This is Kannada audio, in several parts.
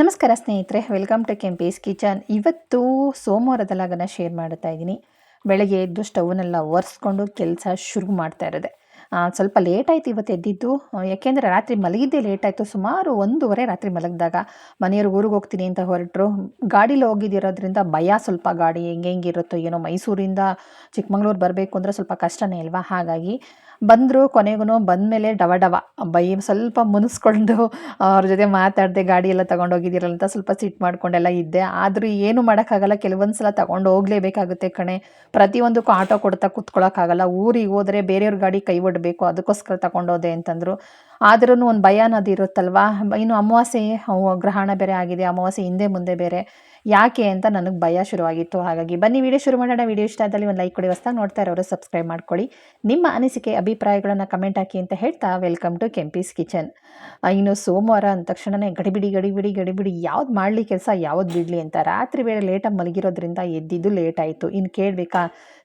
ನಮಸ್ಕಾರ ಸ್ನೇಹಿತರೆ ವೆಲ್ಕಮ್ ಟು ಕೆಂಪೀಸ್ ಕಿಚನ್ ಇವತ್ತು ಸೋಮವಾರದ ಲಾಗನ ಶೇರ್ ಮಾಡ್ತಾ ಇದ್ದೀನಿ. ಬೆಳಗ್ಗೆ ಎದ್ದು ಸ್ಟವ್ನೆಲ್ಲ ಒರೆಸ್ಕೊಂಡು ಕೆಲಸ ಶುರು ಮಾಡ್ತಾ ಇರೋದೆ. ಸ್ವಲ್ಪ ಲೇಟ್ ಆಯಿತು ಇವತ್ತು ಎದ್ದಿದ್ದು. ಯಾಕೆಂದರೆ ರಾತ್ರಿ ಮಲಗಿದ್ದೇ ಲೇಟ್ ಆಯಿತು. ಸುಮಾರು ಒಂದೂವರೆ ರಾತ್ರಿ ಮಲಗಿದಾಗ ಮನೆಯವ್ರು ಊರಿಗೆ ಹೋಗ್ತೀನಿ ಅಂತ ಹೊರಟರು. ಗಾಡೀಲಿ ಹೋಗಿದ್ದಿರೋದ್ರಿಂದ ಭಯ ಸ್ವಲ್ಪ ಗಾಡಿ ಹೆಂಗೆ ಹೆಂಗಿರುತ್ತೋ ಏನೋ ಮೈಸೂರಿಂದ ಚಿಕ್ಕಮಂಗ್ಳೂರು ಬರಬೇಕು ಅಂದರೆ ಸ್ವಲ್ಪ ಕಷ್ಟನೇ ಅಲ್ವಾ? ಹಾಗಾಗಿ ಬಂದರು, ಕೊನೆಗೂ ಬಂದಮೇಲೆ ಡವ ಡವ ಬೈ, ಸ್ವಲ್ಪ ಮುನಿಸ್ಕೊಂಡು, ಅವ್ರ ಜೊತೆ ಮಾತಾಡಿದೆ, ಗಾಡಿ ಎಲ್ಲ ತಗೊಂಡೋಗಿದ್ದೀರಲ್ಲ ಅಂತ ಸ್ವಲ್ಪ ಸಿಟ್ಟು ಮಾಡ್ಕೊಂಡೆಲ್ಲ ಇದ್ದೆ. ಆದರೂ ಏನು ಮಾಡೋಕ್ಕಾಗಲ್ಲ ಕೆಲವೊಂದು ಸಲ ತಗೊಂಡು ಹೋಗಲೇಬೇಕಾಗುತ್ತೆ ಕಣೆ. ಪ್ರತಿಯೊಂದಕ್ಕೂ ಆಟೋ ಕೊಡ್ತಾ ಕೂತ್ಕೊಳ್ಳೋಕ್ಕಾಗಲ್ಲ ಊರಿಗೆ ಹೋದರೆ ಬೇರೆಯವ್ರ ಗಾಡಿ ಕೈ ಒಡಬೇಕು, ಅದಕ್ಕೋಸ್ಕರ ತೊಗೊಂಡೋದೆ ಅಂತಂದರು. ಆದ್ರೂ ಒಂದು ಭಯ ಅನ್ನೋದು ಇರುತ್ತಲ್ವಾ? ಇನ್ನು ಅಮಾವಾಸ್ಯೆ ಗ್ರಹಣ ಬೇರೆ ಆಗಿದೆ, ಅಮಾವಾಸ್ಯೆ ಹಿಂದೆ ಮುಂದೆ ಬೇರೆ. ಯಾಕೆ ಅಂತ ನನಗೆ ಭಯ ಶುರುವಾಗಿತ್ತು. ಹಾಗಾಗಿ ಬನ್ನಿ ವಿಡಿಯೋ ಶುರು ಮಾಡೋಣ. ವಿಡಿಯೋ ಇಷ್ಟ ಆದಲ್ಲಿ ಒಂದು ಲೈಕ್ ಕೊಡಿ, ಹೊಸ್ದಾಗಿ ನೋಡ್ತಾ ಇರೋರು ಸಬ್ಸ್ಕ್ರೈಬ್ ಮಾಡ್ಕೊಳ್ಳಿ. ನಿಮ್ಮ ಅನಿಸಿಕೆ, ಅಭಿಪ್ರಾಯಗಳನ್ನು ಕಮೆಂಟ್ ಹಾಕಿ ಅಂತ ಹೇಳ್ತಾ ವೆಲ್ಕಮ್ ಟು ಕೆಂಪೀಸ್ ಕಿಚನ್. ಇನ್ನು ಸೋಮವಾರ ಅಂದ ತಕ್ಷಣವೇ ಗಡಿಬಿಡಿ ಗಡಿಬಿಡಿ ಗಡಿಬಿಡಿ ಯಾವ್ದು ಮಾಡಲಿ ಕೆಲಸ, ಯಾವ್ದು ಬಿಡಲಿ ಅಂತ ರಾತ್ರಿ ಬೇರೆ ಲೇಟಾಗಿ ಮಲಗಿರೋದ್ರಿಂದ ಎದ್ದಿದ್ದು ಲೇಟ್ ಆಯಿತು. ಇನ್ನು ಕೇಳಬೇಕಾ?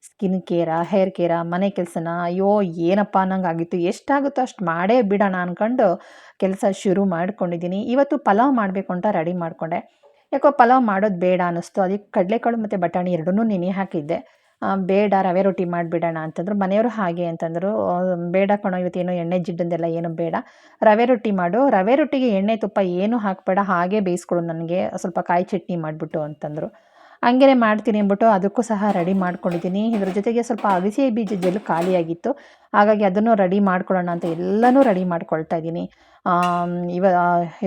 ಸ್ಕಿನ್ ಕೇರ, ಹೇರ್ ಕೇರ, ಮನೆ ಕೆಲಸನ, ಅಯ್ಯೋ, ಏನಪ್ಪ ಅನ್ನಂಗಾಗಿತ್ತು. ಎಷ್ಟಾಗುತ್ತೋ ಅಷ್ಟು ಮಾಡೇ ಬಿಡೋಣ ಅಂದ್ಕೊಂಡು ಕೆಲಸ ಶುರು ಮಾಡ್ಕೊಂಡಿದ್ದೀನಿ ಇವತ್ತು ಪಲಾವ್ ಮಾಡಬೇಕು ಅಂತ ರೆಡಿ ಮಾಡಿಕೊಂಡೆ. ಯಾಕೋ ಪಲಾವ್ ಮಾಡೋದು ಬೇಡ ಅನ್ನಿಸ್ತು. ಅದಕ್ಕೆ ಕಡಲೆಕಾಳು ಮತ್ತು ಬಟಾಣಿ ಎರಡನ್ನೂ ನೆನೆ ಹಾಕಿದ್ದೆ. ಬೇಡ, ರವೆ ರೊಟ್ಟಿ ಮಾಡಿಬಿಡೋಣ ಅಂತಂದ್ರು. ಮನೆಯವರು ಹಾಗೆ ಅಂತಂದರು. ಬೇಡ ಕಣೋ, ಇವತ್ತೇನು ಎಣ್ಣೆ ಜಿಡ್ಡಂದೆಲ್ಲ ಏನು ಬೇಡ. ರವೆ ರೊಟ್ಟಿ ಮಾಡು. ರವೆ ರೊಟ್ಟಿಗೆ ಎಣ್ಣೆ ತುಪ್ಪ ಏನು ಹಾಕಬೇಡ. ಹಾಗೆ ಬೇಯಿಸ್ಕೊಡು ನನಗೆ. ಸ್ವಲ್ಪ ಕಾಯಿ ಚಟ್ನಿ ಮಾಡಿಬಿಟ್ಟು ಅಂತಂದರು. ಹಂಗೇನೆ ಮಾಡ್ತೀನಿ ಅಂದ್ಬಿಟ್ಟು ಅದಕ್ಕೂ ಸಹ ರೆಡಿ ಮಾಡ್ಕೊಂಡಿದ್ದೀನಿ. ಇದ್ರ ಜೊತೆಗೆ ಸ್ವಲ್ಪ ಅಗಸೆ ಬೀಜ ಜೆಲ್ ಖಾಲಿಯಾಗಿತ್ತು. ಹಾಗಾಗಿ ಅದನ್ನು ರೆಡಿ ಮಾಡ್ಕೊಳ್ಳೋಣ ಅಂತ ಎಲ್ಲನೂ ರೆಡಿ ಮಾಡ್ಕೊಳ್ತಾ ಇದ್ದೀನಿ. ಇವ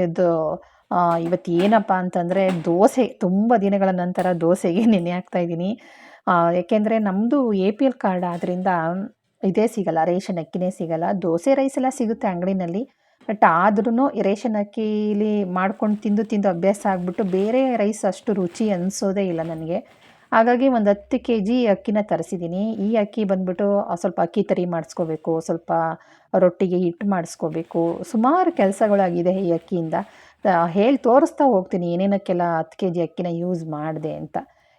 ಇದು ಇವತ್ತು ಏನಪ್ಪ ಅಂತಂದರೆ ದೋಸೆ, ತುಂಬ ದಿನಗಳ ನಂತರ ದೋಸೆಗೆ ನೆನೆ ಹಾಕ್ತಾ ಇದ್ದೀನಿ. ಯಾಕೆಂದರೆ ನಮ್ಮದು ಎ ಪಿ ಎಲ್ ಕಾರ್ಡ್ ಆದ್ದರಿಂದ ಇದೇ ಸಿಗಲ್ಲ, ರೇಷನ್ ಅಕ್ಕಿನೇ ಸಿಗಲ್ಲ. ದೋಸೆ ರೈಸ್ ಎಲ್ಲ ಸಿಗುತ್ತೆ ಅಂಗಡಿನಲ್ಲಿ. ಬಟ್ ಆದ್ರೂ ರೇಷನ್ ಅಕ್ಕಿಲಿ ಮಾಡ್ಕೊಂಡು ತಿಂದು ತಿಂದು ಅಭ್ಯಾಸ ಆಗಿಬಿಟ್ಟು ಬೇರೆ ರೈಸ್ ಅಷ್ಟು ರುಚಿ ಅನಿಸೋದೇ ಇಲ್ಲ ನನಗೆ. ಹಾಗಾಗಿ ಒಂದು ಹತ್ತು ಕೆ ಜಿ ಅಕ್ಕಿನ ತರಿಸಿದ್ದೀನಿ ಈ ಅಕ್ಕಿ ಬಂದ್ಬಿಟ್ಟು ಸ್ವಲ್ಪ ಅಕ್ಕಿ ತರಿ ಮಾಡಿಸ್ಕೋಬೇಕು, ಸ್ವಲ್ಪ ರೊಟ್ಟಿಗೆ ಹಿಟ್ಟು ಮಾಡಿಸ್ಕೋಬೇಕು. ಸುಮಾರು ಕೆಲಸಗಳಾಗಿದೆ ಈ ಅಕ್ಕಿಯಿಂದ. ಹೇಳಿ ತೋರಿಸ್ತಾ ಹೋಗ್ತೀನಿ ಏನೇನಕ್ಕೆಲ್ಲ ಹತ್ತು ಕೆ ಜಿ ಅಕ್ಕಿನ ಯೂಸ್ ಮಾಡಿದೆ ಅಂತ.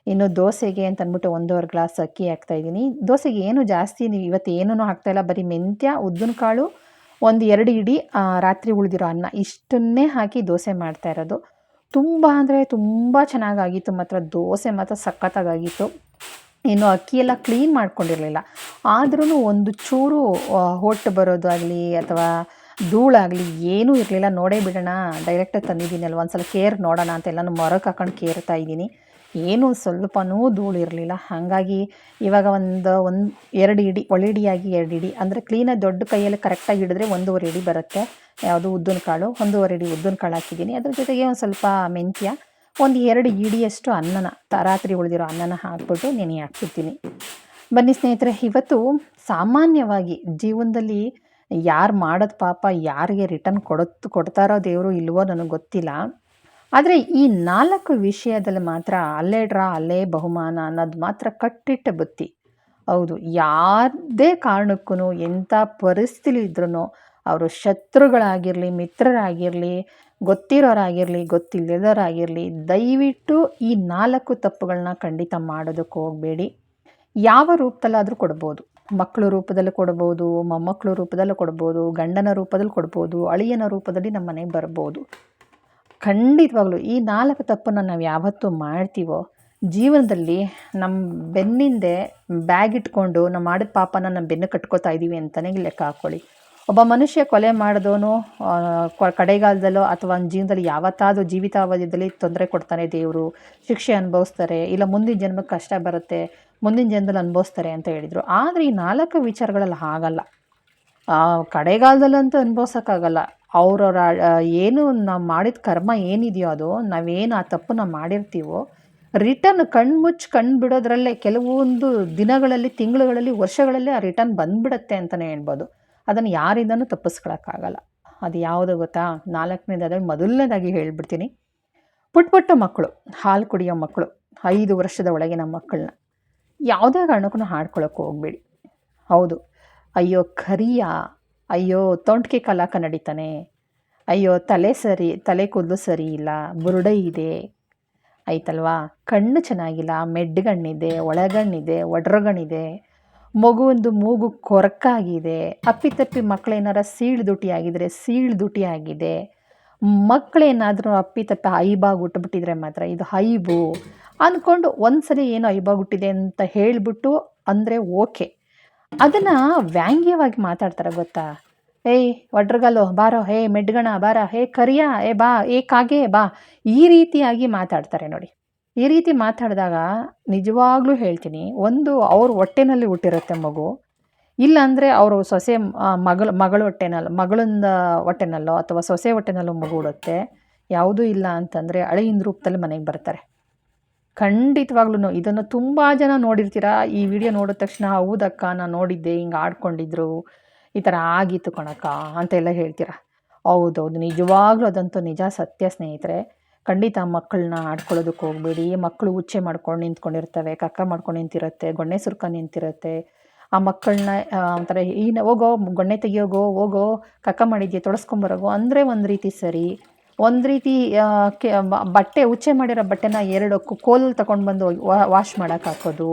ಇನ್ನು ದೋಸೆಗೆ ಅಂತ ಅಂದ್ಬಿಟ್ಟು ಒಂದೂವರೆ ಗ್ಲಾಸ್ ಅಕ್ಕಿ ಹಾಕ್ತಾಯಿದ್ದೀನಿ ದೋಸೆಗೆ ಏನು ಜಾಸ್ತಿ ನೀವು ಇವತ್ತು ಏನೂ ಹಾಕ್ತಾಯಿಲ್ಲ ಬರೀ ಮೆಂತ್ಯ, ಉದ್ದಿನಕಾಳು ಒಂದು ಎರಡು ಇಡೀ ರಾತ್ರಿ ಉಳಿದಿರೋ ಅನ್ನ ಇಷ್ಟನ್ನೇ ಹಾಕಿ ದೋಸೆ ಮಾಡ್ತಾ ಇರೋದು. ತುಂಬ ಅಂದರೆ ತುಂಬ ಚೆನ್ನಾಗಾಗಿತ್ತು. ಮಾತ್ರ ದೋಸೆ ಮಾತ್ರ ಸಖತ್ತಾಗಿತ್ತು ಇನ್ನು ಅಕ್ಕಿ ಎಲ್ಲ ಕ್ಲೀನ್ ಮಾಡ್ಕೊಂಡಿರಲಿಲ್ಲ. ಆದ್ರೂ ಒಂದು ಚೂರು ಹೊಟ್ಟು ಬರೋದಾಗಲಿ ಅಥವಾ ಧೂಳಾಗಲಿ ಏನೂ ಇರಲಿಲ್ಲ. ನೋಡೇ ಬಿಡೋಣ. ಡೈರೆಕ್ಟಾಗಿ ಒಂದು ಸಲ ಕೇರ್ ನೋಡೋಣ ಅಂತ ಎಲ್ಲನೂ ಮೊರಕ್ಕೆ ಹಾಕೊಂಡು ಕೇರ್ತಾ ಇದ್ದೀನಿ. ಏನೂ ಸ್ವಲ್ಪನೂ ಧೂಳು ಇರಲಿಲ್ಲ. ಹಾಗಾಗಿ ಇವಾಗ ಒಂದು ಒಂದು, ಎರಡು ಇಡಿ ಒಳ್ಳಿಡಿಯಾಗಿ ಎರಡು ಇಡಿ. ಅಂದರೆ ಕ್ಲೀನಾಗಿ ದೊಡ್ಡ ಕೈಯಲ್ಲಿ ಕರೆಕ್ಟಾಗಿ ಹಿಡಿದ್ರೆ ಒಂದೂವರೆ ಇಡಿ ಬರುತ್ತೆ. ಯಾವುದು ಉದ್ದಿನ ಕಾಳು, ಒಂದೂವರೆ ಇಡಿ ಉದ್ದಿನ ಕಾಳು ಹಾಕಿದ್ದೀನಿ. ಅದ್ರ ಜೊತೆಗೆ ಒಂದು ಸ್ವಲ್ಪ ಮೆಂತ್ಯ, ಒಂದು ಎರಡು ಇಡಿಯಷ್ಟು ಅನ್ನನ ರಾತ್ರಿ ಉಳಿದಿರೋ ಅನ್ನನ ಹಾಕ್ಬಿಟ್ಟು ನೆನೆ ಹಾಕ್ಬಿಡ್ತೀನಿ. ಬನ್ನಿ ಸ್ನೇಹಿತರೆ, ಇವತ್ತು ಸಾಮಾನ್ಯವಾಗಿ ಜೀವನದಲ್ಲಿ ಯಾರು ಮಾಡೋದು ಪಾಪ, ಯಾರಿಗೆ ರಿಟರ್ನ್ ಕೊಡತ್, ಕೊಡ್ತಾರೋ ದೇವರು ಇಲ್ವೋ ನನಗೆ ಗೊತ್ತಿಲ್ಲ. ಆದರೆ ಈ ನಾಲ್ಕು ವಿಷಯದಲ್ಲಿ ಮಾತ್ರ ಅಲ್ಲೇ ಡ್ರಾ ಅಲ್ಲೇ ಬಹುಮಾನ ಅನ್ನೋದು ಮಾತ್ರ ಕಟ್ಟಿಟ್ಟ ಬುತ್ತಿ. ಹೌದು ಯಾವುದೇ ಕಾರಣಕ್ಕೂ ಎಂಥ ಪರಿಸ್ಥಿತಿ ಇದ್ರೂ ಅವರು ಶತ್ರುಗಳಾಗಿರಲಿ, ಮಿತ್ರರಾಗಿರಲಿ, ಗೊತ್ತಿರೋರಾಗಿರಲಿ, ಗೊತ್ತಿಲ್ಲದವರಾಗಿರಲಿ, ದಯವಿಟ್ಟು ಈ ನಾಲ್ಕು ತಪ್ಪುಗಳನ್ನ ಖಂಡಿತ ಮಾಡೋದಕ್ಕೆ ಹೋಗಬೇಡಿ. ಯಾವ ರೂಪದಲ್ಲಾದರೂ ಕೊಡ್ಬೋದು. ಮಕ್ಕಳ ರೂಪದಲ್ಲಿ ಕೊಡ್ಬೋದು, ಮೊಮ್ಮಕ್ಕಳು ರೂಪದಲ್ಲೂ ಕೊಡ್ಬೋದು, ಗಂಡನ ರೂಪದಲ್ಲಿ ಕೊಡ್ಬೋದು, ಅಳಿಯನ ರೂಪದಲ್ಲಿ ನಮ್ಮ ಮನೆಗೆ ಬರ್ಬೋದು. ಖಂಡಿತವಾಗ್ಲೂ ಈ ನಾಲ್ಕು ತಪ್ಪನ್ನು ನಾವು ಯಾವತ್ತೂ ಮಾಡ್ತೀವೋ, ಜೀವನದಲ್ಲಿ ನಮ್ಮ ಬೆನ್ನಿಂದೆ ಬ್ಯಾಗ್ ಇಟ್ಕೊಂಡು ನಾವು ಮಾಡಿದ ಪಾಪನ ನಮ್ಮ ಬೆನ್ನು ಕಟ್ಕೋತಾ ಇದ್ದೀವಿ ಅಂತಲೇ ಲೆಕ್ಕ ಹಾಕ್ಕೊಳ್ಳಿ ಒಬ್ಬ ಮನುಷ್ಯ ಕೊಲೆ ಮಾಡಿದವನು ಕಡೆಗಾಲದಲ್ಲೋ ಅಥವಾ ಒಂದು ಜೀವನದಲ್ಲಿ ಯಾವತ್ತಾದರೂ ಜೀವಿತಾವಧಿಯಲ್ಲಿ ತೊಂದರೆ ಕೊಡ್ತಾನೆ ದೇವರು, ಶಿಕ್ಷೆ ಅನುಭವಿಸ್ತಾರೆ, ಇಲ್ಲ ಮುಂದಿನ ಜನ್ಮಕ್ಕೆ ಕಷ್ಟ ಬರುತ್ತೆ, ಮುಂದಿನ ಜನ್ಮದಲ್ಲಿ ಅನುಭವಿಸ್ತಾರೆ ಅಂತ ಹೇಳಿದರು. ಆದರೆ ಈ ನಾಲ್ಕು ವಿಚಾರಗಳಲ್ಲಿ ಹಾಗಲ್ಲ. ಕಡೆಗಾಲದಲ್ಲಂತೂ ಅನುಭವಿಸೋಕ್ಕಾಗಲ್ಲ. ಅವ್ರವ್ರ ಏನು ನಾವು ಮಾಡಿದ ಕರ್ಮ ಏನಿದೆಯೋ ಅದು, ನಾವೇನು ಆ ತಪ್ಪನ್ನ ಮಾಡಿರ್ತೀವೋ ರಿಟರ್ನ್ ಕಣ್ಣು ಮುಚ್ಚಿ ಕಣ್ಣು ಬಿಡೋದ್ರಲ್ಲೇ ಕೆಲವೊಂದು ದಿನಗಳಲ್ಲಿ, ತಿಂಗಳುಗಳಲ್ಲಿ, ವರ್ಷಗಳಲ್ಲಿ ಆ ರಿಟರ್ನ್ ಬಂದ್ಬಿಡುತ್ತೆ ಅಂತಲೇ ಹೇಳ್ಬೋದು. ಅದನ್ನು ಯಾರಿಂದನೂ ತಪ್ಪಿಸ್ಕೊಳಕ್ಕಾಗಲ್ಲ. ಅದು ಯಾವುದು ಗೊತ್ತಾ? ನಾಲ್ಕನೇದಾದ್ರೆ ಮೊದಲನೇದಾಗಿ ಹೇಳ್ಬಿಡ್ತೀನಿ. ಪುಟ್ಟ ಪುಟ್ಟ ಮಕ್ಕಳು, ಹಾಲು ಕುಡಿಯೋ ಮಕ್ಕಳು, ಐದು ವರ್ಷದ ಒಳಗಿನ ಮಕ್ಕಳನ್ನ ಯಾವುದೇ ಕಾರಣಕ್ಕೂ ಹಾಡ್ಕೊಳಕ್ಕೆ ಹೋಗಬೇಡಿ. ಹೌದು. ಅಯ್ಯೋ, ಕರಿಯ. ಅಯ್ಯೋ, ತೊಂಟ್ಕೆ ಕಲಾಕ ನಡೀತಾನೆ. ಅಯ್ಯೋ, ತಲೆ ಸರಿ, ತಲೆ ಕೂದಲು ಸರಿ ಇಲ್ಲ, ಬುರುಡೆ ಇದೆ. ಆಯ್ತಲ್ವಾ? ಕಣ್ಣು ಚೆನ್ನಾಗಿಲ್ಲ, ಮೆಡ್ಗಣ್ಣಿದೆ, ಒಳಗಣ್ಣಿದೆ ಒಡ್ರಗಣ್ಣಿದೆ ಮಗುವೊಂದು ಮೂಗು ಕೊರಕಾಗಿದೆ. ಅಪ್ಪಿತಪ್ಪಿ ಮಕ್ಕಳೇನಾರ ಸೀಳು ದುಟಿ ಆಗಿದರೆ ಸೀಳು ದುಟಿ ಆಗಿದೆ. ಮಕ್ಕಳೇನಾದರೂ ಅಪ್ಪಿತಪ್ಪಿ ಐಬಾಗಿ ಹುಟ್ಟುಬಿಟ್ಟಿದ್ರೆ ಮಾತ್ರ ಇದು ಐಬು ಅಂದ್ಕೊಂಡು ಒಂದ್ಸರಿ ಏನೋ ಐಬಾಗಿ ಹುಟ್ಟಿದೆ ಅಂತ ಹೇಳಿಬಿಟ್ಟು ಅಂದರೆ ಓಕೆ. ಅದನ್ನು ವ್ಯಂಗ್ಯವಾಗಿ ಮಾತಾಡ್ತಾರೆ ಗೊತ್ತಾ? ಏಯ್ ಒಡ್ರಗಲ್ಲು ಬಾರೋ, ಹೇ, ಮೆಡ್ಗಣ, ಬಾರ, ಹೇ, ಕರಿಯ, ಏ, ಬಾ, ಏ, ಕಾಗೆ, ಬಾ. ಈ ರೀತಿಯಾಗಿ ಮಾತಾಡ್ತಾರೆ ನೋಡಿ. ಈ ರೀತಿ ಮಾತಾಡಿದಾಗ ನಿಜವಾಗ್ಲೂ ಹೇಳ್ತೀನಿ, ಒಂದು ಅವ್ರ ಹೊಟ್ಟೆನಲ್ಲಿ ಹುಟ್ಟಿರುತ್ತೆ ಮಗು. ಇಲ್ಲಾಂದರೆ ಅವರು ಸೊಸೆ ಮಗಳ ಮಗಳ ಹೊಟ್ಟೆನಲ್ಲಿ ಮಗಳಿಂದ ಹೊಟ್ಟೆನಲ್ಲೋ ಅಥವಾ ಸೊಸೆ ಹೊಟ್ಟೆನಲ್ಲೋ ಮಗು ಹುಡುತ್ತೆ. ಯಾವುದೂ ಇಲ್ಲ ಅಂತಂದರೆ ಅಳಿಯಿಂದ ರೂಪದಲ್ಲಿ ಮನೆಗೆ ಬರ್ತಾರೆ. ಖಂಡಿತವಾಗ್ಲೂ ಇದನ್ನು ತುಂಬ ಜನ ನೋಡಿರ್ತೀರಾ? ಈ ವಿಡಿಯೋ ನೋಡಿದ ತಕ್ಷಣ, ಹೌದಕ್ಕ, ನಾನು ನೋಡಿದ್ದೆ, ಹಿಂಗೆ ಆಡ್ಕೊಂಡಿದ್ರು, ಈ ಥರ ಆಗಿತ್ತು ಕಣಕ್ಕ, ಅಂತೆಲ್ಲ ಹೇಳ್ತೀರಾ? ಹೌದೌದು, ನಿಜವಾಗ್ಲೂ ಅದಂತೂ ನಿಜ ಸತ್ಯ ಸ್ನೇಹಿತರೆ. ಖಂಡಿತ ಮಕ್ಕಳನ್ನ ಆಡ್ಕೊಳ್ಳೋದಕ್ಕೆ ಹೋಗಬೇಡಿ. ಮಕ್ಕಳು ಉಚ್ಚೆ ಮಾಡ್ಕೊಂಡು ನಿಂತ್ಕೊಂಡಿರ್ತವೆ ಕಕ್ಕ ಮಾಡ್ಕೊಂಡು ನಿಂತಿರುತ್ತೆ ಗೊಣ್ಣೆ ಸುರ್ಕ ನಿಂತಿರುತ್ತೆ. ಆ ಮಕ್ಕಳನ್ನ ಒಂಥರ ಈ ಹೋಗೋ ಗೊಣ್ಣೆ ತೆಗಿಯೋಗೋ, ಹೋಗೋ ಕಕ್ಕ ಮಾಡಿದ್ಯೆ ತೊಳಸ್ಕೊಂಬರೋಗೋ ಅಂದರೆ ಒಂದು ರೀತಿ ಸರಿ. ಒಂದು ರೀತಿ ಕೆ ಬಟ್ಟೆ, ಉಚ್ಚೆ ಮಾಡಿರೋ ಬಟ್ಟೆನ ಎರಡು ಕೋಲಲ್ಲಿ ತಗೊಂಡು ಬಂದು ವಾಶ್ ಮಾಡೋಕೆ ಹಾಕೋದು.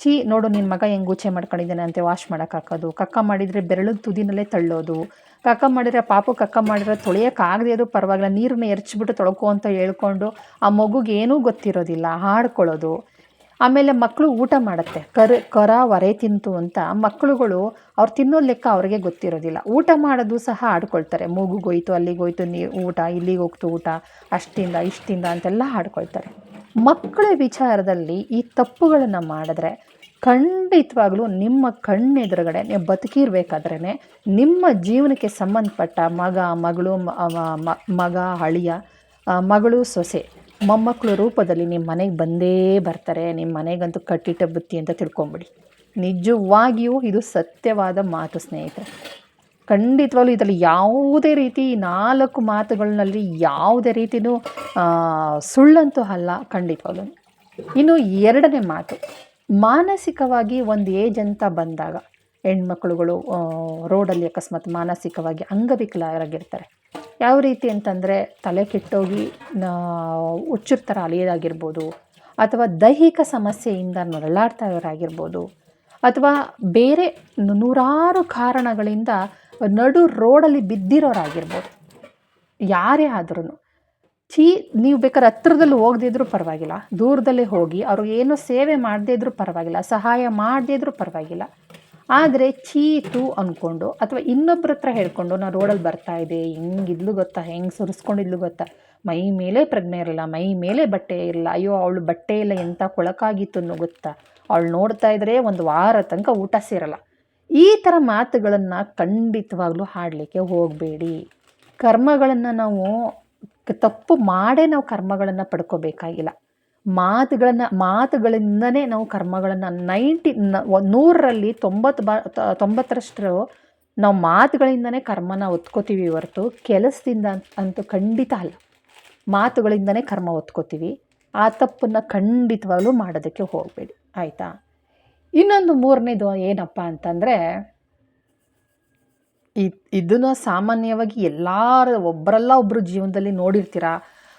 ಚೀ ನೋಡು ನಿನ್ನ ಮಗ ಹೆಂಗೆ ಉಚ್ಚೆ ಮಾಡ್ಕೊಂಡಿದ್ದಾನೆ ಅಂತ ವಾಶ್ ಮಾಡೋಕೆ ಹಾಕೋದು. ಕಕ್ಕ ಮಾಡಿದರೆ ಬೆರಳು ತುದಿನಲ್ಲೇ ತಳ್ಳೋದು. ಕಕ್ಕ ಮಾಡಿದ್ರೆ ಪಾಪು ಕಕ್ಕ ಮಾಡಿದ್ರೆ ತೊಳೆಯೋಕ್ಕಾಗದೇ ಅದು ಪರವಾಗಿಲ್ಲ ನೀರನ್ನ ಎರಚಿಬಿಟ್ಟು ತೊಳ್ಕೊ ಅಂತ ಹೇಳ್ಕೊಂಡು ಆ ಮಗುಗೆ ಏನೂ ಗೊತ್ತಿರೋದಿಲ್ಲ, ಹಾಡ್ಕೊಳ್ಳೋದು. ಆಮೇಲೆ ಮಕ್ಕಳು ಊಟ ಮಾಡುತ್ತೆ. ಕರ ಕರ ಹೊರೆ ತಿಂತು ಅಂತ ಮಕ್ಕಳುಗಳು ಅವ್ರು ತಿನ್ನೋ ಲೆಕ್ಕ ಅವ್ರಿಗೆ ಗೊತ್ತಿರೋದಿಲ್ಲ. ಊಟ ಮಾಡೋದು ಸಹ ಆಡ್ಕೊಳ್ತಾರೆ. ಮೂಗುಗೋಯ್ತು ಅಲ್ಲಿಗೋಯ್ತು ನೀ, ಊಟ, ಇಲ್ಲಿಗೆ ಹೋಗ್ತು ಊಟ, ಅಷ್ಟಿಂದ, ಇಷ್ಟಿಂದ ಅಂತೆಲ್ಲ ಆಡ್ಕೊಳ್ತಾರೆ. ಮಕ್ಕಳ ವಿಚಾರದಲ್ಲಿ ಈ ತಪ್ಪುಗಳನ್ನು ಮಾಡಿದ್ರೆ ಖಂಡಿತವಾಗ್ಲೂ ನಿಮ್ಮ ಕಣ್ಣೆದುರುಗಡೆ ನೀವು ಬದುಕಿರ್ಬೇಕಾದ್ರೇ ನಿಮ್ಮ ಜೀವನಕ್ಕೆ ಸಂಬಂಧಪಟ್ಟ ಮಗ, ಮಗಳು ಮಗ, ಅಳಿಯ ಮಗಳು, ಸೊಸೆ ಮೊಮ್ಮಕ್ಕಳು ರೂಪದಲ್ಲಿ ನಿಮ್ಮ ಮನೆಗೆ ಬಂದೇ ಬರ್ತಾರೆ ನಿಮ್ಮ ಮನೆಗಂತೂ ಕಟ್ಟಿಟ್ಟ ಬುತ್ತಿ ಅಂತ ತಿಳ್ಕೊಂಬಿಡಿ. ನಿಜವಾಗಿಯೂ ಇದು ಸತ್ಯವಾದ ಮಾತು, ಸ್ನೇಹಿತರೆ. ಖಂಡಿತವಾಗ್ಲೂ ಇದರಲ್ಲಿ ಯಾವುದೇ ರೀತಿ ನಾಲ್ಕು ಮಾತುಗಳಲ್ಲಿ ಯಾವುದೇ ರೀತಿಯೂ ಸುಳ್ಳಂತೂ ಅಲ್ಲ, ಖಂಡಿತವಾಗ್ಲೂ. ಇನ್ನು ಎರಡನೇ ಮಾತು, ಮಾನಸಿಕವಾಗಿ ಒಂದು ಏಜ್ ಅಂತ ಬಂದಾಗ ಹೆಣ್ಮಕ್ಳುಗಳು ರೋಡಲ್ಲಿ ಅಕಸ್ಮಾತ್ ಮಾನಸಿಕವಾಗಿ ಅಂಗವಿಕಲರಾಗಿರ್ತಾರೆ. ಯಾವ ರೀತಿ ಅಂತಂದರೆ ತಲೆ ಕೆಟ್ಟೋಗಿ ಹುಚ್ಚರ ಥರ ಅಲಿಯೋದಾಗಿರ್ಬೋದು ಅಥವಾ ದೈಹಿಕ ಸಮಸ್ಯೆಯಿಂದ ನರಳಾಡ್ತಾ ಇರೋರಾಗಿರ್ಬೋದು ಅಥವಾ ಬೇರೆ ನೂರಾರು ಕಾರಣಗಳಿಂದ ನಡು ರೋಡಲ್ಲಿ ಬಿದ್ದಿರೋರಾಗಿರ್ಬೋದು, ಯಾರೇ ಆದ್ರೂ ಚೀ, ನೀವು ಬೇಕಾದ್ರೆ ಹತ್ರದಲ್ಲಿ ಹೋಗದಿದ್ರೂ ಪರವಾಗಿಲ್ಲ. ದೂರದಲ್ಲೇ ಹೋಗಿ ಅವ್ರಿಗೆ ಏನೋ ಸೇವೆ ಮಾಡದೇ ಇದ್ರೂ ಪರವಾಗಿಲ್ಲ, ಸಹಾಯ ಮಾಡದೇ ಇದ್ರೂ ಪರವಾಗಿಲ್ಲ. ಆದರೆ ಚೀತು ಅಂದ್ಕೊಂಡು ಅಥವಾ ಇನ್ನೊಬ್ಬರ ಹತ್ರ ಹೇಳ್ಕೊಂಡು ನಾನು ರೋಡಲ್ಲಿ ಬರ್ತಾ ಇದ್ದೆ ಹೆಂಗಿದ್ಲು ಗೊತ್ತಾ, ಹೆಂಗೆ ಸುರಿಸ್ಕೊಂಡಿದ್ಲು ಗೊತ್ತಾ? ಮೈ ಮೇಲೆ ಪ್ರಜ್ಞೆ ಇರಲ್ಲ, ಮೈ ಮೇಲೆ ಬಟ್ಟೆ ಇರಲ್ಲ ಅಯ್ಯೋ ಅವಳು ಬಟ್ಟೆ ಇಲ್ಲ ಎಂಥ ಕೊಳಕಾಗಿತ್ತು ಅನ್ನೋ ಗೊತ್ತಾ? ಅವಳು ನೋಡ್ತಾ ಇದ್ರೆ ಒಂದು ವಾರ ತನಕ ಊಟ ಸೇರಲ್ಲ. ಈ ಥರ ಮಾತುಗಳನ್ನು ಖಂಡಿತವಾಗ್ಲೂ ಹಾಡಲಿಕ್ಕೆ ಹೋಗಬೇಡಿ. ಕರ್ಮಗಳನ್ನು ನಾವು, ತಪ್ಪು ಮಾಡೇ ನಾವು ಕರ್ಮಗಳನ್ನು ಪಡ್ಕೋಬೇಕಾಗಿಲ್ಲ. ಮಾತುಗಳನ್ನು, ಮಾತುಗಳಿಂದನೇ ನಾವು ಕರ್ಮಗಳನ್ನು ನೈಂಟಿ ನೂರರಲ್ಲಿ ತೊಂಬತ್ತು ಬಾ ತೊಂಬತ್ತರಷ್ಟು ನಾವು ಮಾತುಗಳಿಂದನೇ ಕರ್ಮನ ಒತ್ಕೋತೀವಿ ಹೊರತು ಕೆಲಸದಿಂದ ಅಂತ- ಖಂಡಿತ ಅಲ್ಲ. ಮಾತುಗಳಿಂದನೇ ಕರ್ಮ ಒತ್ಕೋತೀವಿ. ಆ ತಪ್ಪನ್ನು ಖಂಡಿತವಾಗ್ಲೂ ಮಾಡೋದಕ್ಕೆ ಹೋಗಬೇಡಿ. ಆಯಿತಾ? ಇನ್ನೊಂದು ಮೂರನೇದು ಏನಪ್ಪ ಅಂತಂದರೆ ಇದನ್ನು ಸಾಮಾನ್ಯವಾಗಿ ಎಲ್ಲರ ಒಬ್ಬರಲ್ಲ ಒಬ್ಬರು ಜೀವನದಲ್ಲಿ ನೋಡಿರ್ತೀರ?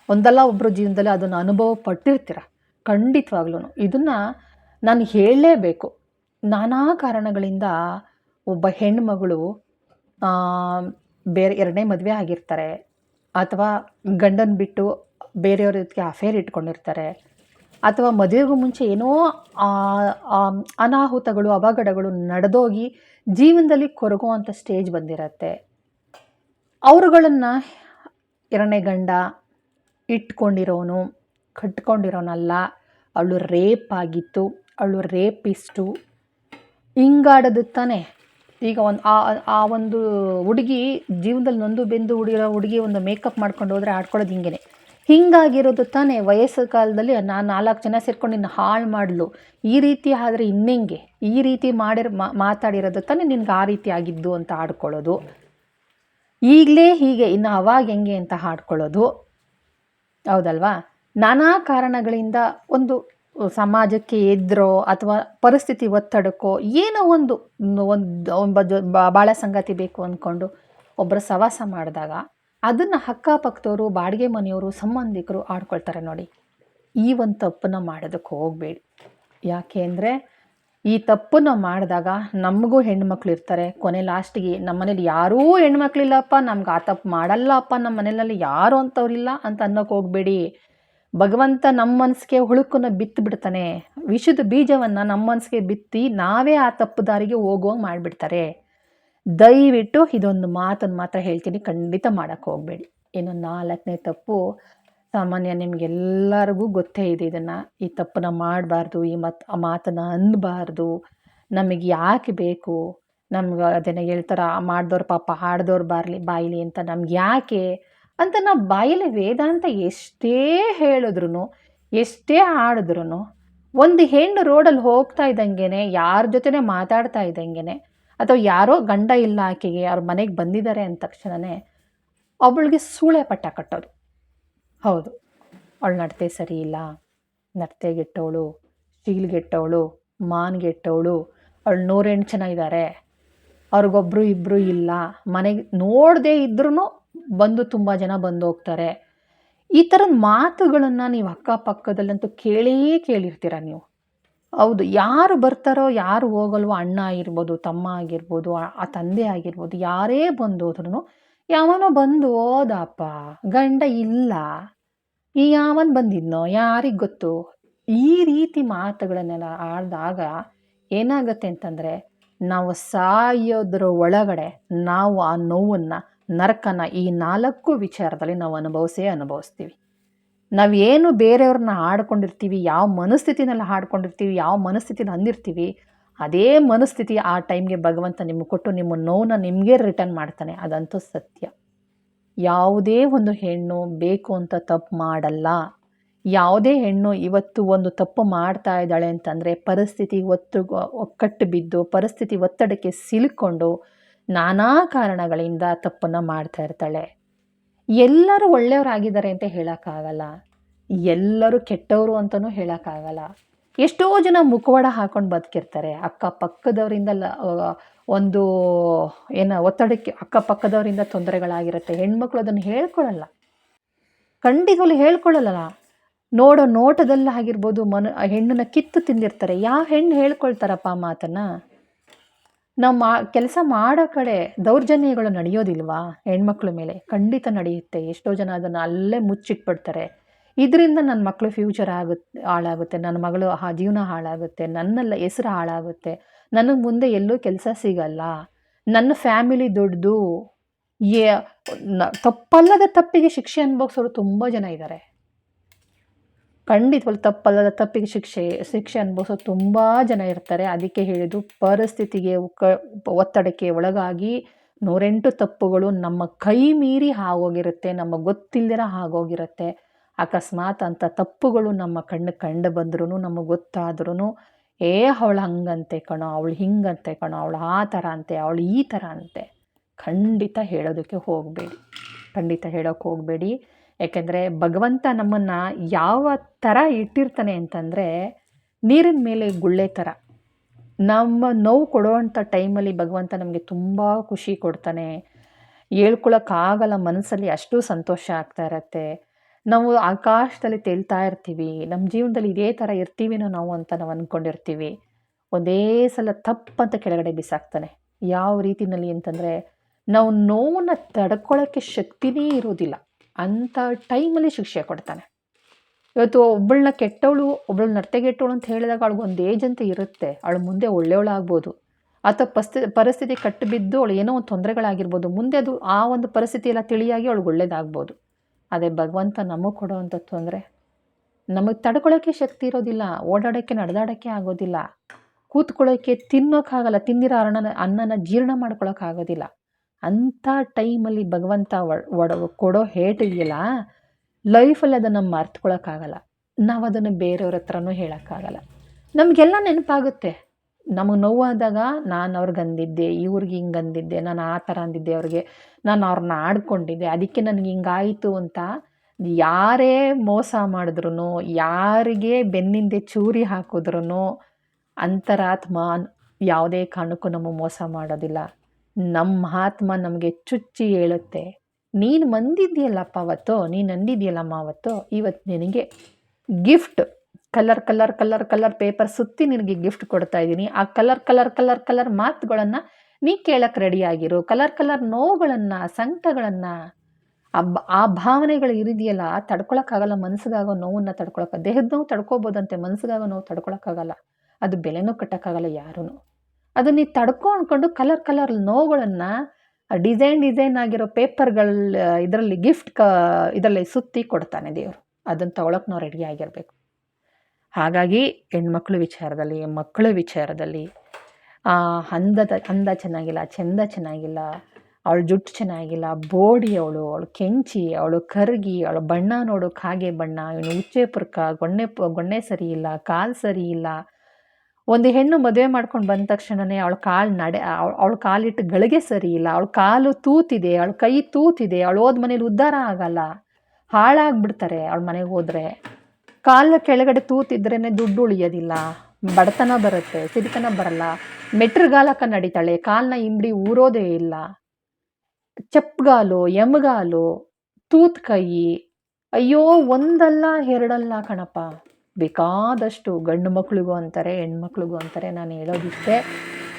ಒಂದಲ್ಲ ಒಬ್ಬರು ಜೀವನದಲ್ಲಿ ಅದನ್ನು ಅನುಭವ ಪಟ್ಟಿರ್ತೀರ. ಖಂಡಿತವಾಗ್ಲೂ. ಇದನ್ನು ನಾನು ಹೇಳಲೇಬೇಕು. ನಾನಾ ಕಾರಣಗಳಿಂದ ಒಬ್ಬ ಹೆಣ್ಮಗಳು ಆ, ಬೇರೆ ಎರಡನೇ ಮದುವೆ ಆಗಿರ್ತಾರೆ ಅಥವಾ ಗಂಡನ ಬಿಟ್ಟು ಬೇರೆಯವ್ರ ಜೊತೆಗೆ ಅಫೇರ್ ಇಟ್ಕೊಂಡಿರ್ತಾರೆ ಅಥವಾ ಮದುವೆಗೂ ಮುಂಚೆ ಏನೋ ಅನಾಹುತಗಳು ಅವಘಡಗಳು ನಡೆದೋಗಿ ಜೀವನದಲ್ಲಿ ಕೊರಗುವಂಥ ಸ್ಟೇಜ್ ಬಂದಿರತ್ತೆ. ಅವರುಗಳನ್ನು ಎರಡನೇ ಗಂಡ ಇಟ್ಕೊಂಡಿರೋನು, ಕಟ್ಕೊಂಡಿರೋನಲ್ಲ, ಅವಳು ರೇಪ್ ಆಗಿತ್ತು ಅವಳು ರೇಪಿಸ್ಟು. ಹಿಂಗಾಡೋದು ತಾನೇ. ಈಗ ಒಂದು ಆ ಆ ಒಂದು ಹುಡುಗಿ ಜೀವನದಲ್ಲಿ ನೊಂದು ಬೆಂದು ಹುಡುಗಿರೋ ಹುಡುಗಿ ಒಂದು ಮೇಕಪ್ ಮಾಡ್ಕೊಂಡು ಹೋದರೆ ಆಡ್ಕೊಳ್ಳೋದು ಹಿಂಗೆ ಹಿಂಗಾಗಿರೋದು ತಾನೇ. ವಯಸ್ಸು ಕಾಲದಲ್ಲಿ ನಾನು ನಾಲ್ಕು ಜನ ಸೇರ್ಕೊಂಡು ನಿನ್ನ ಹಾಳು ಮಾಡಲು. ಈ ರೀತಿ ಆದರೆ ಇನ್ನೆಂಗೆ? ಈ ರೀತಿ ಮಾಡಿರೋ ಮಾತಾಡಿರೋದು ತಾನೇ ನಿನ್ಗೆ ಆ ರೀತಿ ಆಗಿದ್ದು ಅಂತ ಆಡ್ಕೊಳ್ಳೋದು. ಈಗಲೇ ಹೀಗೆ ಇನ್ನು ಅವಾಗ ಹೆಂಗೆ ಅಂತ ಹಾಡ್ಕೊಳ್ಳೋದು ಹೌದಲ್ವಾ? ನಾನಾ ಕಾರಣಗಳಿಂದ ಒಂದು ಸಮಾಜಕ್ಕೆ ಎದ್ರೋ ಅಥವಾ ಪರಿಸ್ಥಿತಿ ಒತ್ತಡಕ್ಕೋ ಏನೋ ಒಂದು ಒಂದು ಒಬ್ಬ ಬಾಳ ಸಂಗತಿ ಬೇಕು ಅಂದ್ಕೊಂಡು ಒಬ್ಬರ ಸವಾಸ ಮಾಡಿದಾಗ ಅದನ್ನು ಅಕ್ಕಪಕ್ಕದವರು, ಬಾಡಿಗೆ ಮನೆಯವರು, ಸಂಬಂಧಿಕರು ಆಡ್ಕೊಳ್ತಾರೆ ನೋಡಿ. ಈ ಒಂದು ತಪ್ಪನ್ನು ಮಾಡೋದಕ್ಕೆ ಹೋಗಬೇಡಿ. ಯಾಕೆ ಅಂದರೆ ಈ ತಪ್ಪನ್ನು ಮಾಡಿದಾಗ ನಮಗೂ ಹೆಣ್ಮಕ್ಳು ಇರ್ತಾರೆ. ಕೊನೆ ಲಾಸ್ಟಿಗೆ ನಮ್ಮ ಮನೇಲಿ ಯಾರೂ ಹೆಣ್ಮಕ್ಳಿಲ್ಲಪ್ಪ ನಮ್ಗೆ ಆ ತಪ್ಪು ಮಾಡಲ್ಲಪ್ಪ, ನಮ್ಮ ಮನೆಯಲ್ಲಿ ಯಾರು ಅಂಥವ್ರಿಲ್ಲ ಅಂತ ಅನ್ನೋಕೆ ಹೋಗಬೇಡಿ. ಭಗವಂತ ನಮ್ಮ ಮನಸ್ಸಿಗೆ ಹುಳುಕನ್ನು ಬಿತ್ತು ಬಿಡ್ತಾನೆ. ವಿಷದ ಬೀಜವನ್ನು ನಮ್ಮ ಮನಸ್ಸಿಗೆ ಬಿತ್ತಿ ನಾವೇ ಆ ತಪ್ಪು ದಾರಿಗೆ ಹೋಗುವಂಗೆ ಮಾಡಿಬಿಡ್ತಾರೆ. ದಯವಿಟ್ಟು ಇದೊಂದು ಮಾತನ್ನು ಮಾತ್ರ ಹೇಳ್ತೀನಿ. ಖಂಡಿತ ಮಾಡೋಕ್ಕೆ ಹೋಗಬೇಡಿ. ಇನ್ನು ನಾಲ್ಕನೇ ತಪ್ಪು ಸಾಮಾನ್ಯ ನಿಮಗೆಲ್ಲರಿಗೂ ಗೊತ್ತೇ ಇದೆ ಇದನ್ನು. ಈ ತಪ್ಪನ್ನ ಮಾಡಬಾರ್ದು, ಈ ಮತ್, ಆ ಮಾತನ್ನು ಅನ್ನಬಾರ್ದು ನಮಗೆ ಯಾಕೆ ಬೇಕು? ನಮ್ಗೆ ಅದನ್ನು ಹೇಳ್ತಾರ ಮಾಡಿದವ್ರು ಪಾಪ ಹಾಡ್ದವ್ರು ಬಾರ್ಲಿ, ಬಾಯಿಲಿ ಅಂತ. ನಮ್ಗೆ ಯಾಕೆ ಅಂತ ನಾವು ಬಾಯಲ್ಲಿ ವೇದಾಂತ ಎಷ್ಟೇ ಹೇಳಿದ್ರು ಎಷ್ಟೇ ಹಾಡಿದ್ರು ಒಂದು ಹೆಣ್ಣು ರೋಡಲ್ಲಿ ಹೋಗ್ತಾ ಇದ್ದಂಗೆ ಯಾರ ಜೊತೆನೇ ಮಾತಾಡ್ತಾ ಇದ್ದಂಗೆ ಅಥವಾ ಯಾರೋ ಗಂಡ ಇಲ್ಲ ಆಕೆಗೆ, ಅವ್ರ ಮನೆಗೆ ಬಂದಿದ್ದಾರೆ ಅಂದ ತಕ್ಷಣವೇ ಅವಳಿಗೆ ಸೂಳೆ ಪಟ್ಟ ಕಟ್ಟೋದು. ಹೌದು. ಅವಳು ನಡತೆ ಸರಿ ಇಲ್ಲ. ನಡತೆಗೆಟ್ಟವಳು, ಶೀಲ್ಗೆಟ್ಟವಳು, ಮಾನ್ಗೆಟ್ಟವಳು, ಅವಳು ನೂರೆಂಟು ಜನ ಇದ್ದಾರೆ ಅವ್ರಿಗೊಬ್ರು ಇಬ್ಬರು ಇಲ್ಲ. ಮನೆಗೆ ನೋಡದೇ ಇದ್ರೂ ಬಂದು ತುಂಬ ಜನ ಬಂದು ಹೋಗ್ತಾರೆ. ಈ ಥರದ ಮಾತುಗಳನ್ನು ನೀವು ಅಕ್ಕಪಕ್ಕದಲ್ಲಂತೂ ಕೇಳೇ ಕೇಳಿರ್ತೀರ ನೀವು. ಹೌದು, ಯಾರು ಬರ್ತಾರೋ, ಯಾರು ಹೋಗಲ್ವೋ ಅಣ್ಣ ಆಗಿರ್ಬೋದು, ತಮ್ಮ ಆಗಿರ್ಬೋದು, ಆ ತಂದೆ ಆಗಿರ್ಬೋದು, ಯಾರೇ ಬಂದು ಹೋದ್ರೂ ಯಾವನೋ ಬಂದು ಹೋದಪ್ಪ ಗಂಡ ಇಲ್ಲ. ಈ ಯಾವನ್ ಬಂದಿದ್ನೋ, ಯಾರಿಗೆ ಗೊತ್ತು? ಈ ರೀತಿ ಮಾತುಗಳನ್ನೆಲ್ಲ ಆಡಿದಾಗ ಏನಾಗುತ್ತೆ ಅಂತಂದರೆ, ನಾವು ಸಾಯೋದ್ರ ಒಳಗಡೆ ನಾವು ಆ ನೋವನ್ನು, ನರಕನ ಈ ನಾಲ್ಕು ವಿಚಾರದಲ್ಲಿ ನಾವು ಅನುಭವಿಸೇ ಅನುಭವಿಸ್ತೀವಿ. ನಾವೇನು ಬೇರೆಯವ್ರನ್ನ ಹಾಡ್ಕೊಂಡಿರ್ತೀವಿ, ಯಾವ ಮನಸ್ಥಿತಿನಲ್ಲಿ ಹಾಡ್ಕೊಂಡಿರ್ತೀವಿ, ಯಾವ ಮನಸ್ಥಿತಿನ ಅಂದಿರ್ತೀವಿ ಅದೇ ಮನಸ್ಥಿತಿ ಆ ಟೈಮ್ಗೆ ಭಗವಂತ ನಿಮಗೆ ಕೊಟ್ಟು ನಿಮ್ಮ ನೋವನ್ನ ನಿಮಗೆ ರಿಟರ್ನ್ ಮಾಡ್ತಾನೆ. ಅದಂತೂ ಸತ್ಯ. ಯಾವುದೇ ಒಂದು ಹೆಣ್ಣು ಬೇಕು ಅಂತ ತಪ್ಪು ಮಾಡಲ್ಲ. ಯಾವುದೇ ಹೆಣ್ಣು ಇವತ್ತು ಒಂದು ತಪ್ಪು ಮಾಡ್ತಾ ಇದ್ದಾಳೆ ಅಂತಂದರೆ ಪರಿಸ್ಥಿತಿ ಒತ್ತು ಒಕ್ಕಟ್ಟು ಬಿದ್ದು ಪರಿಸ್ಥಿತಿ ಒತ್ತಡಕ್ಕೆ ಸಿಲುಕೊಂಡು ನಾನಾ ಕಾರಣಗಳಿಂದ ತಪ್ಪನ್ನು ಮಾಡ್ತಾ ಇರ್ತಾಳೆ. ಎಲ್ಲರೂ ಒಳ್ಳೆಯವರಾಗಿದ್ದಾರೆ ಅಂತ ಹೇಳೋಕ್ಕಾಗಲ್ಲ. ಎಲ್ಲರೂ ಕೆಟ್ಟವರು ಅಂತಲೂ ಹೇಳೋಕ್ಕಾಗಲ್ಲ. ಎಷ್ಟೋ ಜನ ಮುಖವಾಡ ಹಾಕೊಂಡು ಬದುಕಿರ್ತಾರೆ. ಅಕ್ಕಪಕ್ಕದವರಿಂದ ಲ ಒಂದು ಏನು ಒತ್ತಡಕ್ಕೆ ಅಕ್ಕಪಕ್ಕದವರಿಂದ ತೊಂದರೆಗಳಾಗಿರುತ್ತೆ. ಹೆಣ್ಮಕ್ಳು ಅದನ್ನು ಹೇಳ್ಕೊಳ್ಳಲ್ಲ ಖಂಡಿತವಾಗ್ಲೂ ಹೇಳ್ಕೊಳ್ಳಲ್ಲ ನೋಡೋ ನೋಟದಲ್ಲಿ ಆಗಿರ್ಬೋದು ಮನ, ಹೆಣ್ಣನ್ನ ಕಿತ್ತು ತಿಂದಿರ್ತಾರೆ. ಯಾವ ಹೆಣ್ಣು ಹೇಳ್ಕೊಳ್ತಾರಪ್ಪ ಮಾತನ್ನು? ನಾವು ಮಾ, ಕೆಲಸ ಮಾಡೋ ಕಡೆ ದೌರ್ಜನ್ಯಗಳು ನಡೆಯೋದಿಲ್ವಾ ಹೆಣ್ಮಕ್ಳ ಮೇಲೆ? ಖಂಡಿತ ನಡೆಯುತ್ತೆ. ಎಷ್ಟೋ ಜನ ಅದನ್ನು ಅಲ್ಲೇ ಮುಚ್ಚಿಟ್ಬಿಡ್ತಾರೆ. ಇದರಿಂದ ನನ್ನ ಮಕ್ಕಳು ಫ್ಯೂಚರ್ ಆಗುತ್ತೆ, ಹಾಳಾಗುತ್ತೆ. ನನ್ನ ಮಗಳು ಆ ಜೀವನ ಹಾಳಾಗುತ್ತೆ. ನನ್ನೆಲ್ಲ ಹೆಸರು ಹಾಳಾಗುತ್ತೆ. ನನಗೆ ಮುಂದೆ ಎಲ್ಲೂ ಕೆಲಸ ಸಿಗಲ್ಲ. ನನ್ನ ಫ್ಯಾಮಿಲಿ ದೊಡ್ಡದು, ಏ ತಪ್ಪಲ್ಲದ ತಪ್ಪಿಗೆ ಶಿಕ್ಷೆ ಅನುಭವಿಸೋರು ತುಂಬ ಜನ ಇದ್ದಾರೆ ಖಂಡಿತವಲ್ಲ ತಪ್ಪಲ್ಲದ ತಪ್ಪಿಗೆ ಶಿಕ್ಷೆ ಶಿಕ್ಷೆ ಅನುಭವಿಸೋ ತುಂಬ ಜನ ಇರ್ತಾರೆ. ಅದಕ್ಕೆ ಹೇಳಿದ್ದು ಪರಿಸ್ಥಿತಿಗೆ ಕ ಒತ್ತಡಕ್ಕೆ ಒಳಗಾಗಿ ನೂರೆಂಟು ತಪ್ಪುಗಳು ನಮ್ಮ ಕೈ ಮೀರಿ ಆಗೋಗಿರುತ್ತೆ ನಮ್ಮ ಗೊತ್ತಿಲ್ಲದಿರ ಆಗೋಗಿರುತ್ತೆ ಅಕಸ್ಮಾತ್ ಅಂತ ತಪ್ಪುಗಳು ನಮ್ಮ ಕಣ್ಣು ಕಂಡು ಬಂದ್ರೂ ನಮಗೆ ಗೊತ್ತಾದ್ರೂ ಏ, ಅವಳು ಹಂಗಂತೆ ಕಣೋ, ಅವಳು ಹಿಂಗಂತೆ ಕಣೋ, ಅವಳು ಆ ಥರ ಅಂತೆ, ಅವಳು ಈ ಥರ ಅಂತೆ. ಖಂಡಿತ ಹೇಳೋದಕ್ಕೆ ಹೋಗಬೇಡಿ. ಖಂಡಿತ ಹೇಳೋಕ್ಕೆ ಹೋಗಬೇಡಿ. ಯಾಕೆಂದರೆ ಭಗವಂತ ನಮ್ಮನ್ನು ಯಾವ ಥರ ಇಟ್ಟಿರ್ತಾನೆ ಅಂತಂದರೆ, ನೀರಿನ ಮೇಲೆ ಗುಳ್ಳೆ ಥರ. ನಮ್ಮ ನೋವು ಕೊಡುವಂಥ ಟೈಮಲ್ಲಿ ಭಗವಂತ ನಮಗೆ ತುಂಬ ಖುಷಿ ಕೊಡ್ತಾನೆ. ಹೇಳ್ಕೊಳಕ್ಕಾಗಲ್ಲ ಮನಸ್ಸಲ್ಲಿ ಅಷ್ಟು ಸಂತೋಷ ಆಗ್ತಾ ಇರತ್ತೆ. ನಾವು ಆಕಾಶದಲ್ಲಿ ತೇಲ್ತಾ ಇರ್ತೀವಿ ನಮ್ಮ ಜೀವನದಲ್ಲಿ ಇದೇ ಥರ ಇರ್ತೀವಿನೋ ನಾವು ಅಂತ ನಾವು ಅಂದ್ಕೊಂಡಿರ್ತೀವಿ ಒಂದೇ ಸಲ ತಪ್ಪಂತ ಕೆಳಗಡೆ ಬಿಸಾಕ್ತಾನೆ. ಯಾವ ರೀತಿನಲ್ಲಿ ಅಂತಂದರೆ, ನಾವು ನೋವನ್ನು ತಡ್ಕೊಳ್ಳೋಕ್ಕೆ ಶಕ್ತಿನೇ ಇರೋದಿಲ್ಲ ಅಂಥ ಟೈಮಲ್ಲಿ ಶಿಕ್ಷೆ ಕೊಡ್ತಾನೆ. ಇವತ್ತು ಒಬ್ಬಳನ್ನ ಕೆಟ್ಟವಳು ಒಬ್ಬಳು ನರ್ತೆಗೆಟ್ಟವಳು ಅಂತ ಹೇಳಿದಾಗ ಅವಳಿಗೊಂದು ಏಜ್ ಅಂತ ಇರುತ್ತೆ. ಅವಳು ಮುಂದೆ ಒಳ್ಳೆಯವಳಾಗ್ಬೋದು. ಅಥವಾ ಪಸ್ತಿ, ಪರಿಸ್ಥಿತಿ ಕಟ್ಟು ಬಿದ್ದು ಅವಳು ಏನೋ ಒಂದು ತೊಂದರೆಗಳಾಗಿರ್ಬೋದು. ಮುಂದೆ ಅದು ಆ ಒಂದು ಪರಿಸ್ಥಿತಿ ಎಲ್ಲ ತಿಳಿಯಾಗಿ ಅವಳಿಗೆ ಒಳ್ಳೇದಾಗ್ಬೋದು. ಅದೇ ಭಗವಂತ ನಮಗೆ ಕೊಡೋವಂಥ ಅಂದರೆ ನಮಗೆ ತಡ್ಕೊಳ್ಳೋಕ್ಕೆ ಶಕ್ತಿ ಇರೋದಿಲ್ಲ ಓಡಾಡೋಕ್ಕೆ ನಡೆದಾಡೋಕ್ಕೆ ಆಗೋದಿಲ್ಲ ಕೂತ್ಕೊಳ್ಳೋಕ್ಕೆ ತಿನ್ನೋಕ್ಕಾಗಲ್ಲ, ತಿಂದಿರೋ ಅನ್ನನ ಅನ್ನನ ಜೀರ್ಣ ಮಾಡ್ಕೊಳ್ಳೋಕ್ಕಾಗೋದಿಲ್ಲ. ಅಂಥ ಟೈಮಲ್ಲಿ ಭಗವಂತ ಒಡ, ಕೊಡೋ ಹೇಟ್ ಲೈಫಲ್ಲಿ ಅದನ್ನು ಮರ್ತ್ಕೊಳ್ಳೋಕ್ಕಾಗಲ್ಲ. ನಾವು ಅದನ್ನು ಬೇರೆಯವ್ರ ಹತ್ರನೂ ಹೇಳೋಕ್ಕಾಗಲ್ಲ. ನಮಗೆಲ್ಲ ನೆನಪಾಗುತ್ತೆ. ನಮಗೆ ನೋವಾದಾಗ ನಾನು ಅವ್ರಿಗೆ ಅಂದಿದ್ದೆ, ಇವ್ರಿಗೆ ಹಿಂಗೆ ಅಂದಿದ್ದೆ, ನಾನು ಆ ಥರ ಅಂದಿದ್ದೆ ಅವ್ರಿಗೆ. ನಾನು ಅವ್ರನ್ನ ಆಡ್ಕೊಂಡಿದ್ದೆ. ಅದಕ್ಕೆ ನನಗೆ ಹಿಂಗಾಯಿತು ಅಂತ ಯಾರೇ ಮೋಸ ಮಾಡಿದ್ರು ಯಾರಿಗೆ ಬೆನ್ನಿಂದೆ ಚೂರಿ ಹಾಕಿದ್ರು ಅಂತರಾತ್ಮ ಯಾವುದೇ ಕಾರಣಕ್ಕೂ ನಮಗೆ ಮೋಸ ಮಾಡೋದಿಲ್ಲ. ನಮ್ಮ ಆತ್ಮ ನಮಗೆ ಚುಚ್ಚಿ ಹೇಳುತ್ತೆ, ನೀನು ಮಂದಿದ್ಯಲ್ಲಪ್ಪ ಅವತ್ತು? ನೀನು ಅಂದಿದ್ಯಲ್ಲಮ್ಮ ಅವತ್ತು? ಇವತ್ತು ನಿನಗೆ gift colour colour colour colour paper ಸುತ್ತಿ ನಿನಗೆ ಗಿಫ್ಟ್ ಕೊಡ್ತಾ ಇದ್ದೀನಿ. ಆ ಕಲರ್ ಕಲರ್ ಕಲರ್ ಕಲರ್ ಮಾತುಗಳನ್ನು ನೀ ಕೇಳಕ್ಕೆ ರೆಡಿಯಾಗಿರು ಕಲರ್ ಕಲರ್ ನೋವುಗಳನ್ನು, ಸಂಕಟಗಳನ್ನು ಆ ಬ- ಆ ಭಾವನೆಗಳು ಇರಿದೆಯಲ್ಲ, ತಡ್ಕೊಳಕ್ಕಾಗಲ್ಲ ಮನಸ್ಸಿಗಾಗೋ ನೋವನ್ನ ತಡ್ಕೊಳಕ್ಕೆ ದೇಹದ ನೋವು ತಡ್ಕೋಬೋದಂತೆ ಮನಸ್ಸಿಗಾಗೋ ನೋವು ತಡ್ಕೊಳಕ್ಕಾಗಲ್ಲ. ಅದು ಬೆಲೆನೂ ಕಟ್ಟೋಕ್ಕಾಗಲ್ಲ ಯಾರೂ ಅದು ನೀ ತಡ್ಕೊ ಕಲರ್ ಕಲರ್ ನೋವುಗಳನ್ನು ಡಿಸೈನ್ ಡಿಸೈನ್ ಆಗಿರೋ ಪೇಪರ್ಗಳ, ಇದರಲ್ಲಿ ಗಿಫ್ಟ್ ಕ, ಇದರಲ್ಲಿ ಸುತ್ತಿ ಕೊಡ್ತಾನೆ ದೇವರು. ಅದನ್ನು ತಗೊಳಕ್ಕೆ ನಾವು ರೆಡಿ ಆಗಿರಬೇಕು. ಹಾಗಾಗಿ ಹೆಣ್ಮಕ್ಳ ವಿಚಾರದಲ್ಲಿ, ಮಕ್ಕಳ ವಿಚಾರದಲ್ಲಿ ಅಂದದ ಅಂದ ಚೆನ್ನಾಗಿಲ್ಲ, ಚೆಂದ ಚೆನ್ನಾಗಿಲ್ಲ, ಅವಳ ಜುಟ್ಟು ಚೆನ್ನಾಗಿಲ್ಲ, ಬೋಡಿ ಅವಳು ಅವಳು ಕೆಂಚಿ, ಅವಳು ಕರ್ಗಿ, ಅವಳು ಬಣ್ಣ ನೋಡೋಕೆ ಹಾಗೆ ಬಣ್ಣ, ಇವನು ಉಚ್ಚೆ ಪುರ್ಕ, ಗೊಣ್ಣೆ ಪ, ಗೊಣ್ಣೆ ಸರಿ ಇಲ್ಲ, ಕಾಲು ಸರಿ ಇಲ್ಲ. ಒಂದು ಹೆಣ್ಣು ಮದುವೆ ಮಾಡ್ಕೊಂಡು ಬಂದ ತಕ್ಷಣನೇ ಅವಳ ಕಾಲು ನಡೆ ಅವಳ ಕಾಲಿಟ್ಟು ಗಳಿಗೆ ಸರಿ ಇಲ್ಲ, ಅವಳ ಕಾಲು ತೂತಿದೆ, ಅವಳ ಕೈ ತೂತಿದೆ, ಅವಳು ಹೋದ ಮನೇಲಿ ಉದ್ಧಾರ ಆಗಲ್ಲ, ಹಾಳಾಗ್ಬಿಡ್ತಾರೆ ಅವಳ ಮನೆಗೆ ಹೋದ್ರೆ. ಕಾಲ ಕೆಳಗಡೆ ತೂತಿದ್ರೇ ದುಡ್ಡು ಉಳಿಯೋದಿಲ್ಲ. ಬಡತನ ಬರುತ್ತೆ ಸಿರಿತನ ಬರಲ್ಲ. ಮೆಟ್ರಗಾಲಕ ನಡೀತಾಳೆ, ಕಾಲ್ನ ಇಂಬಡಿ ಊರೋದೇ ಇಲ್ಲ. ಚಪ್ಪಗಾಲು ಎಮ್ಗಾಲು, ತೂತ್ ಕೈ, ಅಯ್ಯೋ, ಒಂದಲ್ಲ ಎರಡಲ್ಲ ಕಣಪ್ಪ. ಬೇಕಾದಷ್ಟು ಗಂಡು ಮಕ್ಳಿಗೂ ಅಂತಾರೆ, ಹೆಣ್ಮಕ್ಳಿಗೂ ಅಂತಾರೆ, ನಾನು ಹೇಳೋದಿಷ್ಟೇ.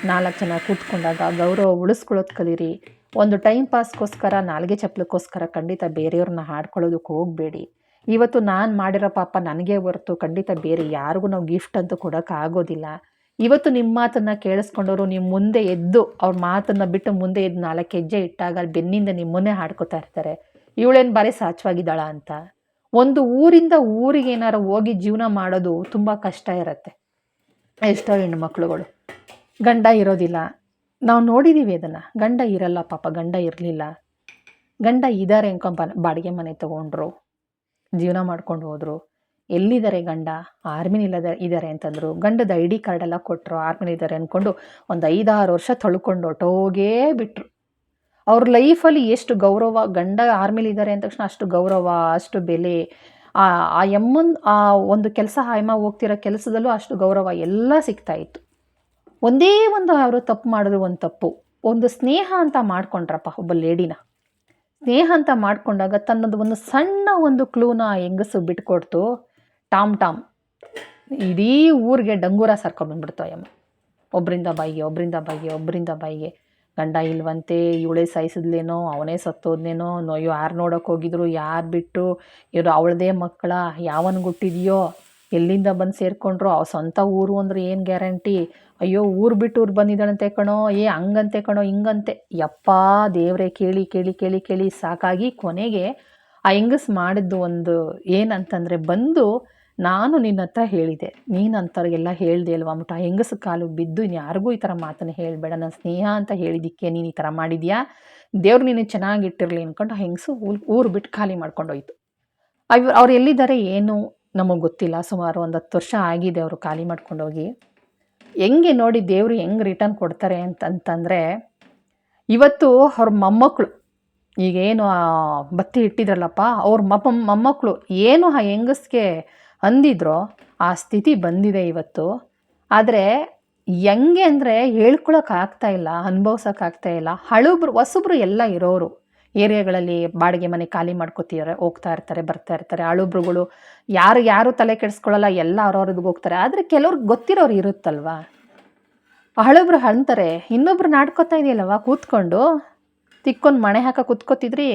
ನಾಲ್ಕು ಜನ ಕೂತ್ಕೊಂಡಾಗ ಗೌರವ ಉಳಿಸ್ಕೊಳ್ಳೋದು ಕಲೀರಿ. ಒಂದು ಟೈಮ್ ಪಾಸ್ಗೋಸ್ಕರ, ನಾಲ್ಗೆ ಚಪ್ಪಲಕ್ಕೋಸ್ಕರ ಖಂಡಿತ ಬೇರೆಯವ್ರನ್ನ ಹಾಡ್ಕೊಳ್ಳೋದಕ್ಕೆ ಹೋಗಬೇಡಿ. ಇವತ್ತು ನಾನು ಮಾಡಿರೋ ಪಾಪ ನನಗೆ ಹೊರತು ಖಂಡಿತ ಬೇರೆ ಯಾರಿಗೂ ನಾವು ಗಿಫ್ಟ್ ಅಂತೂ ಕೊಡೋಕ್ಕಾಗೋದಿಲ್ಲ ಇವತ್ತು ನಿಮ್ಮ ಮಾತನ್ನು ಕೇಳಿಸ್ಕೊಂಡವರು ನಿಮ್ಮ ಮುಂದೆ ಎದ್ದು ಅವ್ರ ಮಾತನ್ನು ಬಿಟ್ಟು ಮುಂದೆ ಎದ್ದು ನಾಲ್ಕು ಹೆಜ್ಜೆ ಇಟ್ಟಾಗ ಬೆನ್ನಿಂದ ನಿಮ್ಮನ್ನೇ ಹಾಡ್ಕೊತಾ ಇರ್ತಾರೆ. ಇವಳೇನು ಬಾರಿ ಸಾಚವಾಗಿದ್ದಾಳ ಅಂತ. ಒಂದು ಊರಿಂದ ಊರಿಗೆ ಏನಾರು ಹೋಗಿ ಜೀವನ ಮಾಡೋದು ತುಂಬ ಕಷ್ಟ ಇರುತ್ತೆ. ಎಷ್ಟೋ ಹೆಣ್ಮಕ್ಳುಗಳು ಗಂಡ ಇರೋದಿಲ್ಲ. ನಾವು ನೋಡಿದ್ದೀವಿ ಅದನ್ನು. ಗಂಡ ಇರಲ್ಲ ಪಾಪ, ಗಂಡ ಇರಲಿಲ್ಲ. ಗಂಡ ಇದ್ದಾರೆ ಅನ್ಕೊಂಬ ಬಾಡಿಗೆ ಮನೆ ತೊಗೊಂಡ್ರು. ಜೀವನ ಮಾಡ್ಕೊಂಡು ಹೋದರು. ಎಲ್ಲಿದ್ದಾರೆ ಗಂಡ? ಆರ್ಮಿನಿಲ್ಲದ ಇದ್ದಾರೆ ಅಂತಂದರು. ಗಂಡದ ಐ ಡಿ ಕಾರ್ಡೆಲ್ಲ ಕೊಟ್ಟರು ಆರ್ಮಿಲಿದ್ದಾರೆ ಅಂದ್ಕೊಂಡು ಒಂದು ಐದಾರು ವರ್ಷ ತೊಳ್ಕೊಂಡು ಹೊಟ್ಟೋಗೇ ಬಿಟ್ರು. ಅವ್ರ ಲೈಫಲ್ಲಿ ಎಷ್ಟು ಗೌರವ, ಗಂಡ ಆರ್ಮಿಲಿದ್ದಾರೆ ಅಂದ ತಕ್ಷಣ ಅಷ್ಟು ಗೌರವ, ಅಷ್ಟು ಬೆಲೆ, ಆ ಆ ಎಮ್ಮನ್ ಆ ಒಂದು ಕೆಲಸ ಹಾಯಮ್ಮ ಹೋಗ್ತಿರೋ ಕೆಲಸದಲ್ಲೂ ಅಷ್ಟು ಗೌರವ ಎಲ್ಲ ಸಿಗ್ತಾ ಇತ್ತು. ಒಂದೇ ಒಂದು ಅವರು ತಪ್ಪು ಮಾಡಿದ್ರು ಒಂದು ತಪ್ಪು. ಒಂದು ಸ್ನೇಹ ಅಂತ ಮಾಡ್ಕೊಂಡ್ರಪ್ಪ ಒಬ್ಬ ಲೇಡಿನ ಸ್ನೇಹ ಅಂತ ಮಾಡಿಕೊಂಡಾಗ ತನ್ನದು ಒಂದು ಸಣ್ಣ ಒಂದು ಕ್ಲೂನ ಹೆಂಗಸು ಬಿಟ್ಕೊಡ್ತು. Tom Tom. ಇಡೀ ಊರಿಗೆ ಡಂಗೂರ ಸರ್ಕೊಂಡ್ಬಂದ್ಬಿಡ್ತು ಅಯ್ಯಮ್ಮ. ಒಬ್ಬರಿಂದ ಬಾಯಿಗೆ ಒಬ್ಬರಿಂದ ಬಾಯಿಗೆ ಒಬ್ಬರಿಂದ ಬಾಯಿಗೆ. ಗಂಡ ಇಲ್ವಂತೆ, ಇವಳೇ ಸಾಯಿಸಿದ್ಲೇನೋ, ಅವನೇ ಸತ್ತೋದ್ನೇನೋ, ನೋ, ಯಾರು ನೋಡೋಕೆ ಹೋಗಿದ್ರು, ಯಾರು ಬಿಟ್ಟು, ಇವರು ಅವಳದೇ ಮಕ್ಕಳ, ಯಾವನ್ ಗುಟ್ಟಿದೆಯೋ ಎಲ್ಲಿಂದ ಬಂದು ಸೇರಿಕೊಂಡ್ರು? ಅವ್ರ ಸ್ವಂತ ಊರು ಅಂದ್ರೆ ಏನು ಗ್ಯಾರಂಟಿ? ಅಯ್ಯೋ, ಊರು ಬಿಟ್ಟು ಊರು ಬಂದಿದ್ದಾಳಂತೆ ಕಣೋ. ಏ, ಹಂಗಂತೆ ಕಣೋ, ಹಿಂಗಂತೆ. ಯಪ್ಪ, ದೇವ್ರೆ, ಕೇಳಿ ಕೇಳಿ ಕೇಳಿ ಕೇಳಿ ಸಾಕಾಗಿ ಕೊನೆಗೆ ಆ ಹೆಂಗಸ್ ಮಾಡಿದ್ದು ಒಂದು ಏನಂತಂದರೆ ಬಂದು ನಾನು ನಿನ್ನ ಹತ್ರ ಹೇಳಿದೆ. ನೀನು ಅಂಥವ್ರಿಗೆಲ್ಲ ಹೇಳ್ದೆ ಅಲ್ವಾ ಅಂದ್ಬಿಟ್ಟು ಆ ಹೆಂಗಸ ಕಾಲು ಬಿದ್ದು ಇನ್ನು ಯಾರಿಗೂ ಈ ಥರ ಮಾತನ್ನು ಹೇಳಬೇಡ. ನನ್ನ ಸ್ನೇಹ ಅಂತ ಹೇಳಿದ್ದಕ್ಕೆ ನೀನು ಈ ಥರ ಮಾಡಿದ್ಯಾ? ದೇವ್ರು ನೀನು ಚೆನ್ನಾಗಿಟ್ಟಿರಲಿ ಅಂದ್ಕೊಂಡು ಆ ಹೆಂಗಸು ಊರು ಬಿಟ್ಟು ಖಾಲಿ ಮಾಡ್ಕೊಂಡೋಯ್ತು. ಅವ್, ಅವ್ರು ಎಲ್ಲಿದ್ದಾರೆ ಏನು? ನಮಗೆ ಗೊತ್ತಿಲ್ಲ, ಸುಮಾರು ಒಂದು ಹತ್ತು ವರ್ಷ ಆಗಿದೆ ಅವರು ಖಾಲಿ ಮಾಡ್ಕೊಂಡೋಗಿ ಹೆಂಗೆ. ನೋಡಿ ದೇವರು ಹೆಂಗೆ ರಿಟರ್ನ್ ಕೊಡ್ತಾರೆ ಅಂತಂತಂದರೆ ಇವತ್ತು ಅವ್ರ ಮೊಮ್ಮಕ್ಕಳು ಈಗೇನು ಬತ್ತಿ ಇಟ್ಟಿದ್ರಲ್ಲಪ್ಪ, ಅವ್ರ ಮಮ್ಮ ಮೊಮ್ಮಕ್ಕಳು ಏನು ಆ ಹೆಂಗಸ್ಗೆ ಅಂದಿದ್ರೋ ಆ ಸ್ಥಿತಿ ಬಂದಿದೆ ಇವತ್ತು. ಆದರೆ ಹೆಂಗೆ ಅಂದರೆ ಹೇಳ್ಕೊಳಕ್ಕಾಗ್ತಾ ಇಲ್ಲ ಅನುಭವ್ಸೋಕ್ಕಾಗ್ತಾ ಇಲ್ಲ. ಹಳುಬ್ರು, ಹೊಸಬ್ರು ಎಲ್ಲ ಇರೋರು. ಏರಿಯಾಗಳಲ್ಲಿ ಬಾಡಿಗೆ ಮನೆ ಖಾಲಿ ಮಾಡ್ಕೋತಿದ್ದಾರೆ ಹೋಗ್ತಾ ಇರ್ತಾರೆ, ಬರ್ತಾ ಇರ್ತಾರೆ. ಆಳುಬ್ರುಗಳು ಯಾರು ಯಾರು ತಲೆ ಕೆಡಿಸ್ಕೊಳ್ಳಲ್ಲ, ಎಲ್ಲ ಅವ್ರವ್ರದ್ದು ಹೋಗ್ತಾರೆ. ಆದರೆ ಕೆಲವ್ರಿಗೆ ಗೊತ್ತಿರೋರು ಇರುತ್ತಲ್ವಾ? ಅಳುಬ್ರು ಅಂತಾರೆ, ಇನ್ನೊಬ್ರು ನಾಡ್ಕೋತಾ ಇದೆಯಲ್ಲವ ಕೂತ್ಕೊಂಡು? ತಿಕ್ಕೊಂಡು ಮಣೆ ಹಾಕ ಕೂತ್ಕೋತಿದ್ರಿ?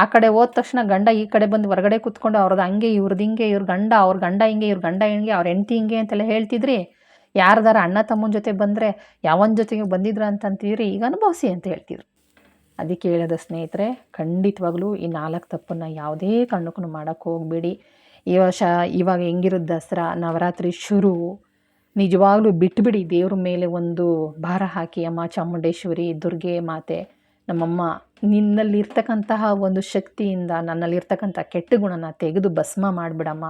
ಆ ಕಡೆ ಹೋದ ತಕ್ಷಣ ಗಂಡ ಈ ಕಡೆ ಬಂದು ಹೊರಗಡೆ ಕೂತ್ಕೊಂಡು ಅವ್ರದ್ದು ಹಂಗೆ ಇವ್ರದ್ದು ಹಿಂಗೆ, ಇವ್ರ ಗಂಡ, ಅವ್ರ ಗಂಡ ಹಿಂಗೆ, ಇವ್ರ ಗಂಡ ಹಿಂಗೆ, ಅವ್ರ ಹೆಂಡತಿ ಹಿಂಗೆ ಅಂತೆಲ್ಲ ಹೇಳ್ತಿದ್ರಿ? ಯಾರ್ದಾರ ಅಣ್ಣ, ತಮ್ಮನ ಜೊತೆ ಬಂದರೆ ಯಾವನ ಜೊತೆಗೆ ಬಂದಿದ್ರ ಅಂತಂತೀರಿ? ಈಗ ಅನುಭವಿಸಿ ಅಂತ ಹೇಳ್ತಿದ್ರು. ಅದಕ್ಕೆ ಹೇಳೋದು ಸ್ನೇಹಿತರೆ, ಖಂಡಿತವಾಗ್ಲೂ ಈ ನಾಲ್ಕು ತಪ್ಪನ್ನು ಯಾವುದೇ ಕಾರಣಕ್ಕೂ ಮಾಡೋಕ್ಕೆ ಹೋಗಬೇಡಿ. ಈ ವರ್ಷ ಇವಾಗ ಹೆಂಗಿರೋದು ದಸರಾ, ನವರಾತ್ರಿ ಶುರು, ನಿಜವಾಗ್ಲೂ ಬಿಟ್ಬಿಡಿ ದೇವ್ರ ಮೇಲೆ ಒಂದು ಭಾರ ಹಾಕಿ ಅಮ್ಮ ಚಾಮುಂಡೇಶ್ವರಿ, ದುರ್ಗೆ ಮಾತೆ. ನಮ್ಮಮ್ಮ ನಿನ್ನಲ್ಲಿರ್ತಕ್ಕಂತಹ ಒಂದು ಶಕ್ತಿಯಿಂದ ನನ್ನಲ್ಲಿರ್ತಕ್ಕಂಥ ಕೆಟ್ಟ ಗುಣನ ತೆಗೆದು ಭಸ್ಮ ಮಾಡಿಬಿಡಮ್ಮ.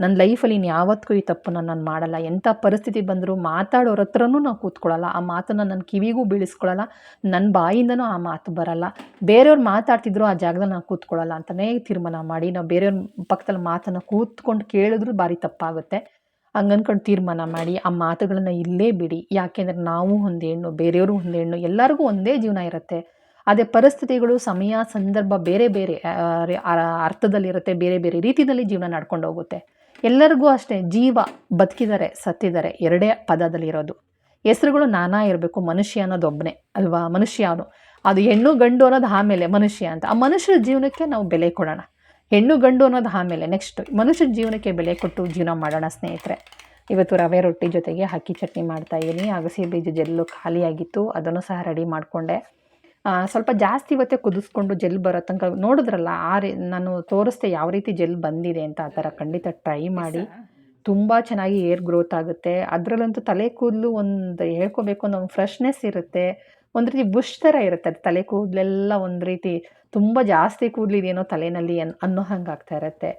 ನನ್ನ ಲೈಫಲ್ಲಿ ಇನ್ನು ಯಾವತ್ತಿಗೂ ಈ ತಪ್ಪನ್ನು ನಾನು ಮಾಡಲ್ಲ. ಎಂಥ ಪರಿಸ್ಥಿತಿ ಬಂದರೂ ಮಾತಾಡೋರ ಹತ್ರನೂ ನಾವು ಕೂತ್ಕೊಳ್ಳಲ್ಲ. ಆ ಮಾತನ್ನು ನನ್ನ ಕಿವಿಗೂ ಬೀಳಿಸ್ಕೊಳ್ಳಲ್ಲ. ನನ್ನ ಬಾಯಿಂದನೂ ಆ ಮಾತು ಬರಲ್ಲ. ಬೇರೆಯವ್ರು ಮಾತಾಡ್ತಿದ್ರು ಆ ಜಾಗದಲ್ಲಿ ನಾವು ಕೂತ್ಕೊಳ್ಳಲ್ಲ ಅಂತಲೇ ತೀರ್ಮಾನ ಮಾಡಿ. ನಾವು ಬೇರೆಯವ್ರ ಪಕ್ಕದಲ್ಲಿ ಮಾತನ್ನು ಕೂತ್ಕೊಂಡು ಕೇಳಿದ್ರು ಭಾರಿ ತಪ್ಪಾಗುತ್ತೆ. ಹಂಗನ್ಕೊಂಡು ತೀರ್ಮಾನ ಮಾಡಿ. ಆ ಮಾತುಗಳನ್ನು ಇಲ್ಲೇ ಬಿಡಿ. ಯಾಕೆಂದರೆ ನಾವು ಒಂದೇ ಹೆಣ್ಣು, ಬೇರೆಯವರು ಒಂದೇ ಹೆಣ್ಣು. ಎಲ್ಲರಿಗೂ ಒಂದೇ ಜೀವನ ಇರುತ್ತೆ. ಅದೇ ಪರಿಸ್ಥಿತಿಗಳು ಸಮಯ, ಸಂದರ್ಭ ಬೇರೆ ಬೇರೆ ಅರ್ಥದಲ್ಲಿರುತ್ತೆ. ಬೇರೆ ಬೇರೆ ರೀತಿಯಲ್ಲಿ ಜೀವನ ನಡ್ಕೊಂಡು ಹೋಗುತ್ತೆ. ಎಲ್ಲರಿಗೂ ಅಷ್ಟೇ ಜೀವ ಬದುಕಿದ್ದಾರೆ ಸತ್ತಿದ್ದಾರೆ ಎರಡೇ ಪದದಲ್ಲಿರೋದು. ಹೆಸರುಗಳು ನಾನಾ ಇರಬೇಕು, ಮನುಷ್ಯ ಅನ್ನೋದು ಒಬ್ಬನೇ ಅಲ್ವಾ? ಮನುಷ್ಯ ಅವನು ಅದು ಹೆಣ್ಣು ಗಂಡು ಅನ್ನೋದು ಆಮೇಲೆ ಮನುಷ್ಯ ಅಂತ. ಆ ಮನುಷ್ಯರ ಜೀವನಕ್ಕೆ ನಾವು ಬೆಲೆ ಕೊಡೋಣ. ಹೆಣ್ಣು ಗಂಡು ಅನ್ನೋದು ಆಮೇಲೆ ನೆಕ್ಸ್ಟ್ ಮನುಷ್ಯರ ಜೀವನಕ್ಕೆ ಬೆಲೆ ಕೊಟ್ಟು ಜೀವನ ಮಾಡೋಣ ಸ್ನೇಹಿತರೆ. ಇವತ್ತು ರವೆ ರೊಟ್ಟಿ ಜೊತೆಗೆ ಅಕ್ಕಿ ಚಟ್ನಿ ಮಾಡ್ತಾ ಇದ್ದೀನಿ. ಅಗಸೆ ಬೀಜ ಜೆಲ್ಲು ಖಾಲಿಯಾಗಿತ್ತು. ಅದನ್ನು ಸಹ ರೆಡಿ ಮಾಡಿಕೊಂಡೆ. ಸ್ವಲ್ಪ ಜಾಸ್ತಿ ಇವತ್ತೇ ಕುದಿಸ್ಕೊಂಡು ಜೆಲ್ ಬರೋ ತನಕ ನೋಡಿದ್ರಲ್ಲ ಆ ರೀ ನಾನು ತೋರಿಸ್ದೆ ಯಾವ ರೀತಿ ಜೆಲ್ ಬಂದಿದೆ ಅಂತ ಆ ಥರ ಖಂಡಿತ ಟ್ರೈ ಮಾಡಿ. ತುಂಬ ಚೆನ್ನಾಗಿ ಏರ್ ಗ್ರೋತ್ ಆಗುತ್ತೆ. ಅದರಲ್ಲಂತೂ ತಲೆ ಕೂದಲು ಒಂದು ಹೇಳ್ಕೋಬೇಕು ಒಂದು ಫ್ರೆಶ್ನೆಸ್ ಇರುತ್ತೆ. ಒಂದು ರೀತಿ ಬುಷ್ ಥರ ಇರುತ್ತೆ ಅದು ತಲೆ ಕೂದಲೆಲ್ಲ ಒಂದು ರೀತಿ ತುಂಬ ಜಾಸ್ತಿ ಕೂದಲಿದೆಯೇನೋ ತಲೆಯಲ್ಲಿ ಅನ್ ಅನ್ನೋ ಹಂಗೆ ಆಗ್ತಾ ಇರುತ್ತೆ.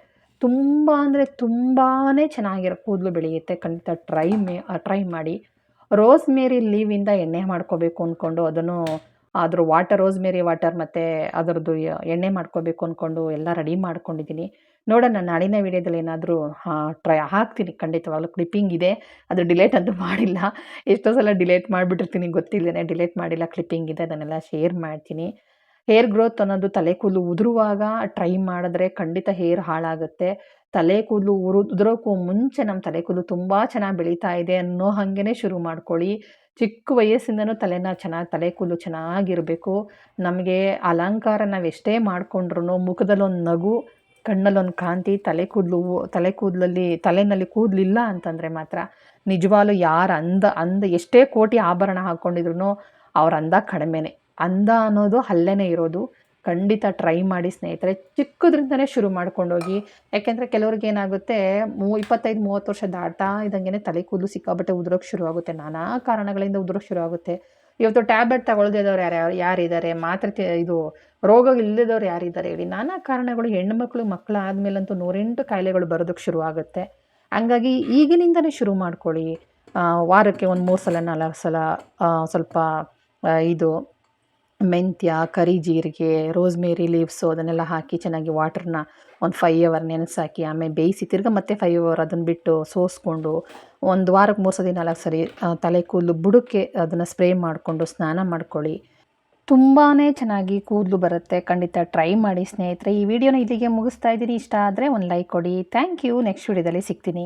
ತುಂಬ ಅಂದರೆ ತುಂಬಾ ಚೆನ್ನಾಗಿರೋ ಕೂದಲು ಬೆಳೆಯುತ್ತೆ ಖಂಡಿತ ಟ್ರೈ ಮೇ ಟ್ರೈ ಮಾಡಿ. ರೋಸ್ ಮೇರಿ ಲೀವಿಂದ ಎಣ್ಣೆ ಮಾಡ್ಕೋಬೇಕು ಅಂದ್ಕೊಂಡು ಅದನ್ನು ಅದ್ರ ವಾಟರ್ ರೋಸ್ ಮೇರಿ ವಾಟರ್ ಮತ್ತು ಅದರದ್ದು ಎಣ್ಣೆ ಮಾಡ್ಕೋಬೇಕು ಅಂದ್ಕೊಂಡು ಎಲ್ಲ ರೆಡಿ ಮಾಡ್ಕೊಂಡಿದ್ದೀನಿ ನೋಡೋಣ, ನಾಳಿನ ವೀಡಿಯೋದಲ್ಲಿ ಏನಾದರೂ ಟ್ರೈ ಹಾಕ್ತೀನಿ. ಖಂಡಿತವಾಗ್ಲೂ ಕ್ಲಿಪ್ಪಿಂಗ್ ಇದೆ. ಅದು ಡಿಲೇಟ್ ಅಂತೂ ಮಾಡಿಲ್ಲ. ಎಷ್ಟೋ ಸಲ ಡಿಲೇಟ್ ಮಾಡಿಬಿಟ್ಟಿರ್ತೀನಿ. ಗೊತ್ತಿಲ್ಲದೇ ಡಿಲೇಟ್ ಮಾಡಿಲ್ಲ ಕ್ಲಿಪ್ಪಿಂಗ್ ಇದೆ. ಅದನ್ನೆಲ್ಲ ಶೇರ್ ಮಾಡ್ತೀನಿ. ಹೇರ್ ಗ್ರೋತ್ ಅನ್ನೋದು ತಲೆ ಕೂದಲು ಉದುರುವಾಗ ಟ್ರೈ ಮಾಡಿದ್ರೆ ಖಂಡಿತ ಹೇರ್ ಹಾಳಾಗುತ್ತೆ. ತಲೆ ಕೂದಲು ಉರು ಉದುರೋಕ್ಕೂ ಮುಂಚೆ ನಮ್ಮ ತಲೆ ಕೂದಲು ತುಂಬ ಚೆನ್ನಾಗಿ ಬೆಳೀತಾ ಇದೆ ಅನ್ನೋ ಹಾಗೇ ಶುರು ಮಾಡ್ಕೊಳ್ಳಿ. ಚಿಕ್ಕ ವಯಸ್ಸಿಂದನೂ ತಲೆನ ಚೆನ್ನಾಗಿ ತಲೆ ಕೂದಲು ಚೆನ್ನಾಗಿರಬೇಕು. ನಮಗೆ ಅಲಂಕಾರ ನಾವು ಎಷ್ಟೇ ಮಾಡಿಕೊಂಡ್ರು ಮುಖದಲ್ಲೊಂದು ನಗು, ಕಣ್ಣಲ್ಲೊಂದು ಕಾಂತಿ, ತಲೆ ಕೂದಲು ತಲೆ ಕೂದಲಲ್ಲಿ ತಲೆಯಲ್ಲಿ ಕೂದಲಿಲ್ಲ ಅಂತಂದರೆ ಮಾತ್ರ ನಿಜವಾಗ್ಲೂ ಯಾರು ಅಂದ ಅಂದ ಎಷ್ಟೇ ಕೋಟಿ ಆಭರಣ ಹಾಕ್ಕೊಂಡಿದ್ರು ಅವ್ರ ಅಂದ ಕಡಿಮೆನೆ. ಅಂದ ಅನ್ನೋದು ಅಲ್ಲೇ ಇರೋದು. ಖಂಡಿತ ಟ್ರೈ ಮಾಡಿ ಸ್ನೇಹಿತರೆ, ಚಿಕ್ಕದ್ರಿಂದನೇ ಶುರು ಮಾಡ್ಕೊಂಡೋಗಿ. ಯಾಕೆಂದರೆ ಕೆಲವ್ರಿಗೆ ಏನಾಗುತ್ತೆ, ಮೂ, ಇಪ್ಪತ್ತೈದು, ಮೂವತ್ತು ವರ್ಷ ದಾಟ ಇದ್ದಂಗೆ ತಲೆ ಕೂದಲು ಸಿಕ್ಕಾಬಟ್ಟೆ ಉದುರೋಕ್ಕೆ ಶುರು ಆಗುತ್ತೆ. ನಾನಾ ಕಾರಣಗಳಿಂದ ಉದುರೋಕ್ಕೆ ಶುರು ಆಗುತ್ತೆ. ಇವತ್ತು ಟ್ಯಾಬ್ಲೆಟ್ ತಗೊಳ್ದಿದ್ದವ್ರು ಯಾರು ಯಾರಿದ್ದಾರೆ ಮಾತ್ರೆ ಇದು ರೋಗ ಇಲ್ಲದವ್ರು ಯಾರಿದ್ದಾರೆ ಹೇಳಿ. ನಾನಾ ಕಾರಣಗಳು ಹೆಣ್ಣುಮಕ್ಳು ಮಕ್ಕಳು ಆದಮೇಲಂತೂ ನೂರೆಂಟು ಕಾಯಿಲೆಗಳು ಬರೋದಕ್ಕೆ ಶುರು ಆಗುತ್ತೆ. ಹಂಗಾಗಿ ಈಗಿನಿಂದನೇ ಶುರು ಮಾಡ್ಕೊಳ್ಳಿ. ವಾರಕ್ಕೆ ಒಂದು ಮೂರು ಸಲ, ನಾಲ್ಕು ಸಲ ಸ್ವಲ್ಪ ಇದು ಮೆಂತ್ಯ, ಕರಿ ಜೀರಿಗೆ ರೋಸ್ಮೇರಿ ಲೀವ್ಸು ಅದನ್ನೆಲ್ಲ ಹಾಕಿ ಚೆನ್ನಾಗಿ ವಾಟ್ರನ್ನ ಒಂದು ಫೈವ್ ಅವರ್ ನೆನೆಸಾಕಿ ಆಮೇಲೆ ಬೇಯಿಸಿ ತಿರ್ಗಿ ಮತ್ತೆ ಫೈವ್ ಅವರ್ ಅದನ್ನು ಬಿಟ್ಟು ಸೋಸ್ಕೊಂಡು ಒಂದು ವಾರಕ್ಕೆ ಮೂರು ಸತಿ ನಾಲ್ಕು ಸರಿ ತಲೆ ಕೂದಲು ಬುಡಕ್ಕೆ ಅದನ್ನು ಸ್ಪ್ರೇ ಮಾಡಿಕೊಂಡು ಸ್ನಾನ ಮಾಡ್ಕೊಳ್ಳಿ. ತುಂಬಾ ಚೆನ್ನಾಗಿ ಕೂದಲು ಬರುತ್ತೆ. ಖಂಡಿತ ಟ್ರೈ ಮಾಡಿ ಸ್ನೇಹಿತರೆ. ಈ ವಿಡಿಯೋನ ಇಲ್ಲಿಗೆ ಮುಗಿಸ್ತಾ ಇದ್ದೀನಿ. ಇಷ್ಟ ಆದರೆ ಒಂದು ಲೈಕ್ ಕೊಡಿ. ಥ್ಯಾಂಕ್ ಯು ನೆಕ್ಸ್ಟ್ ವಿಡಿಯೋದಲ್ಲಿ ಸಿಗ್ತೀನಿ.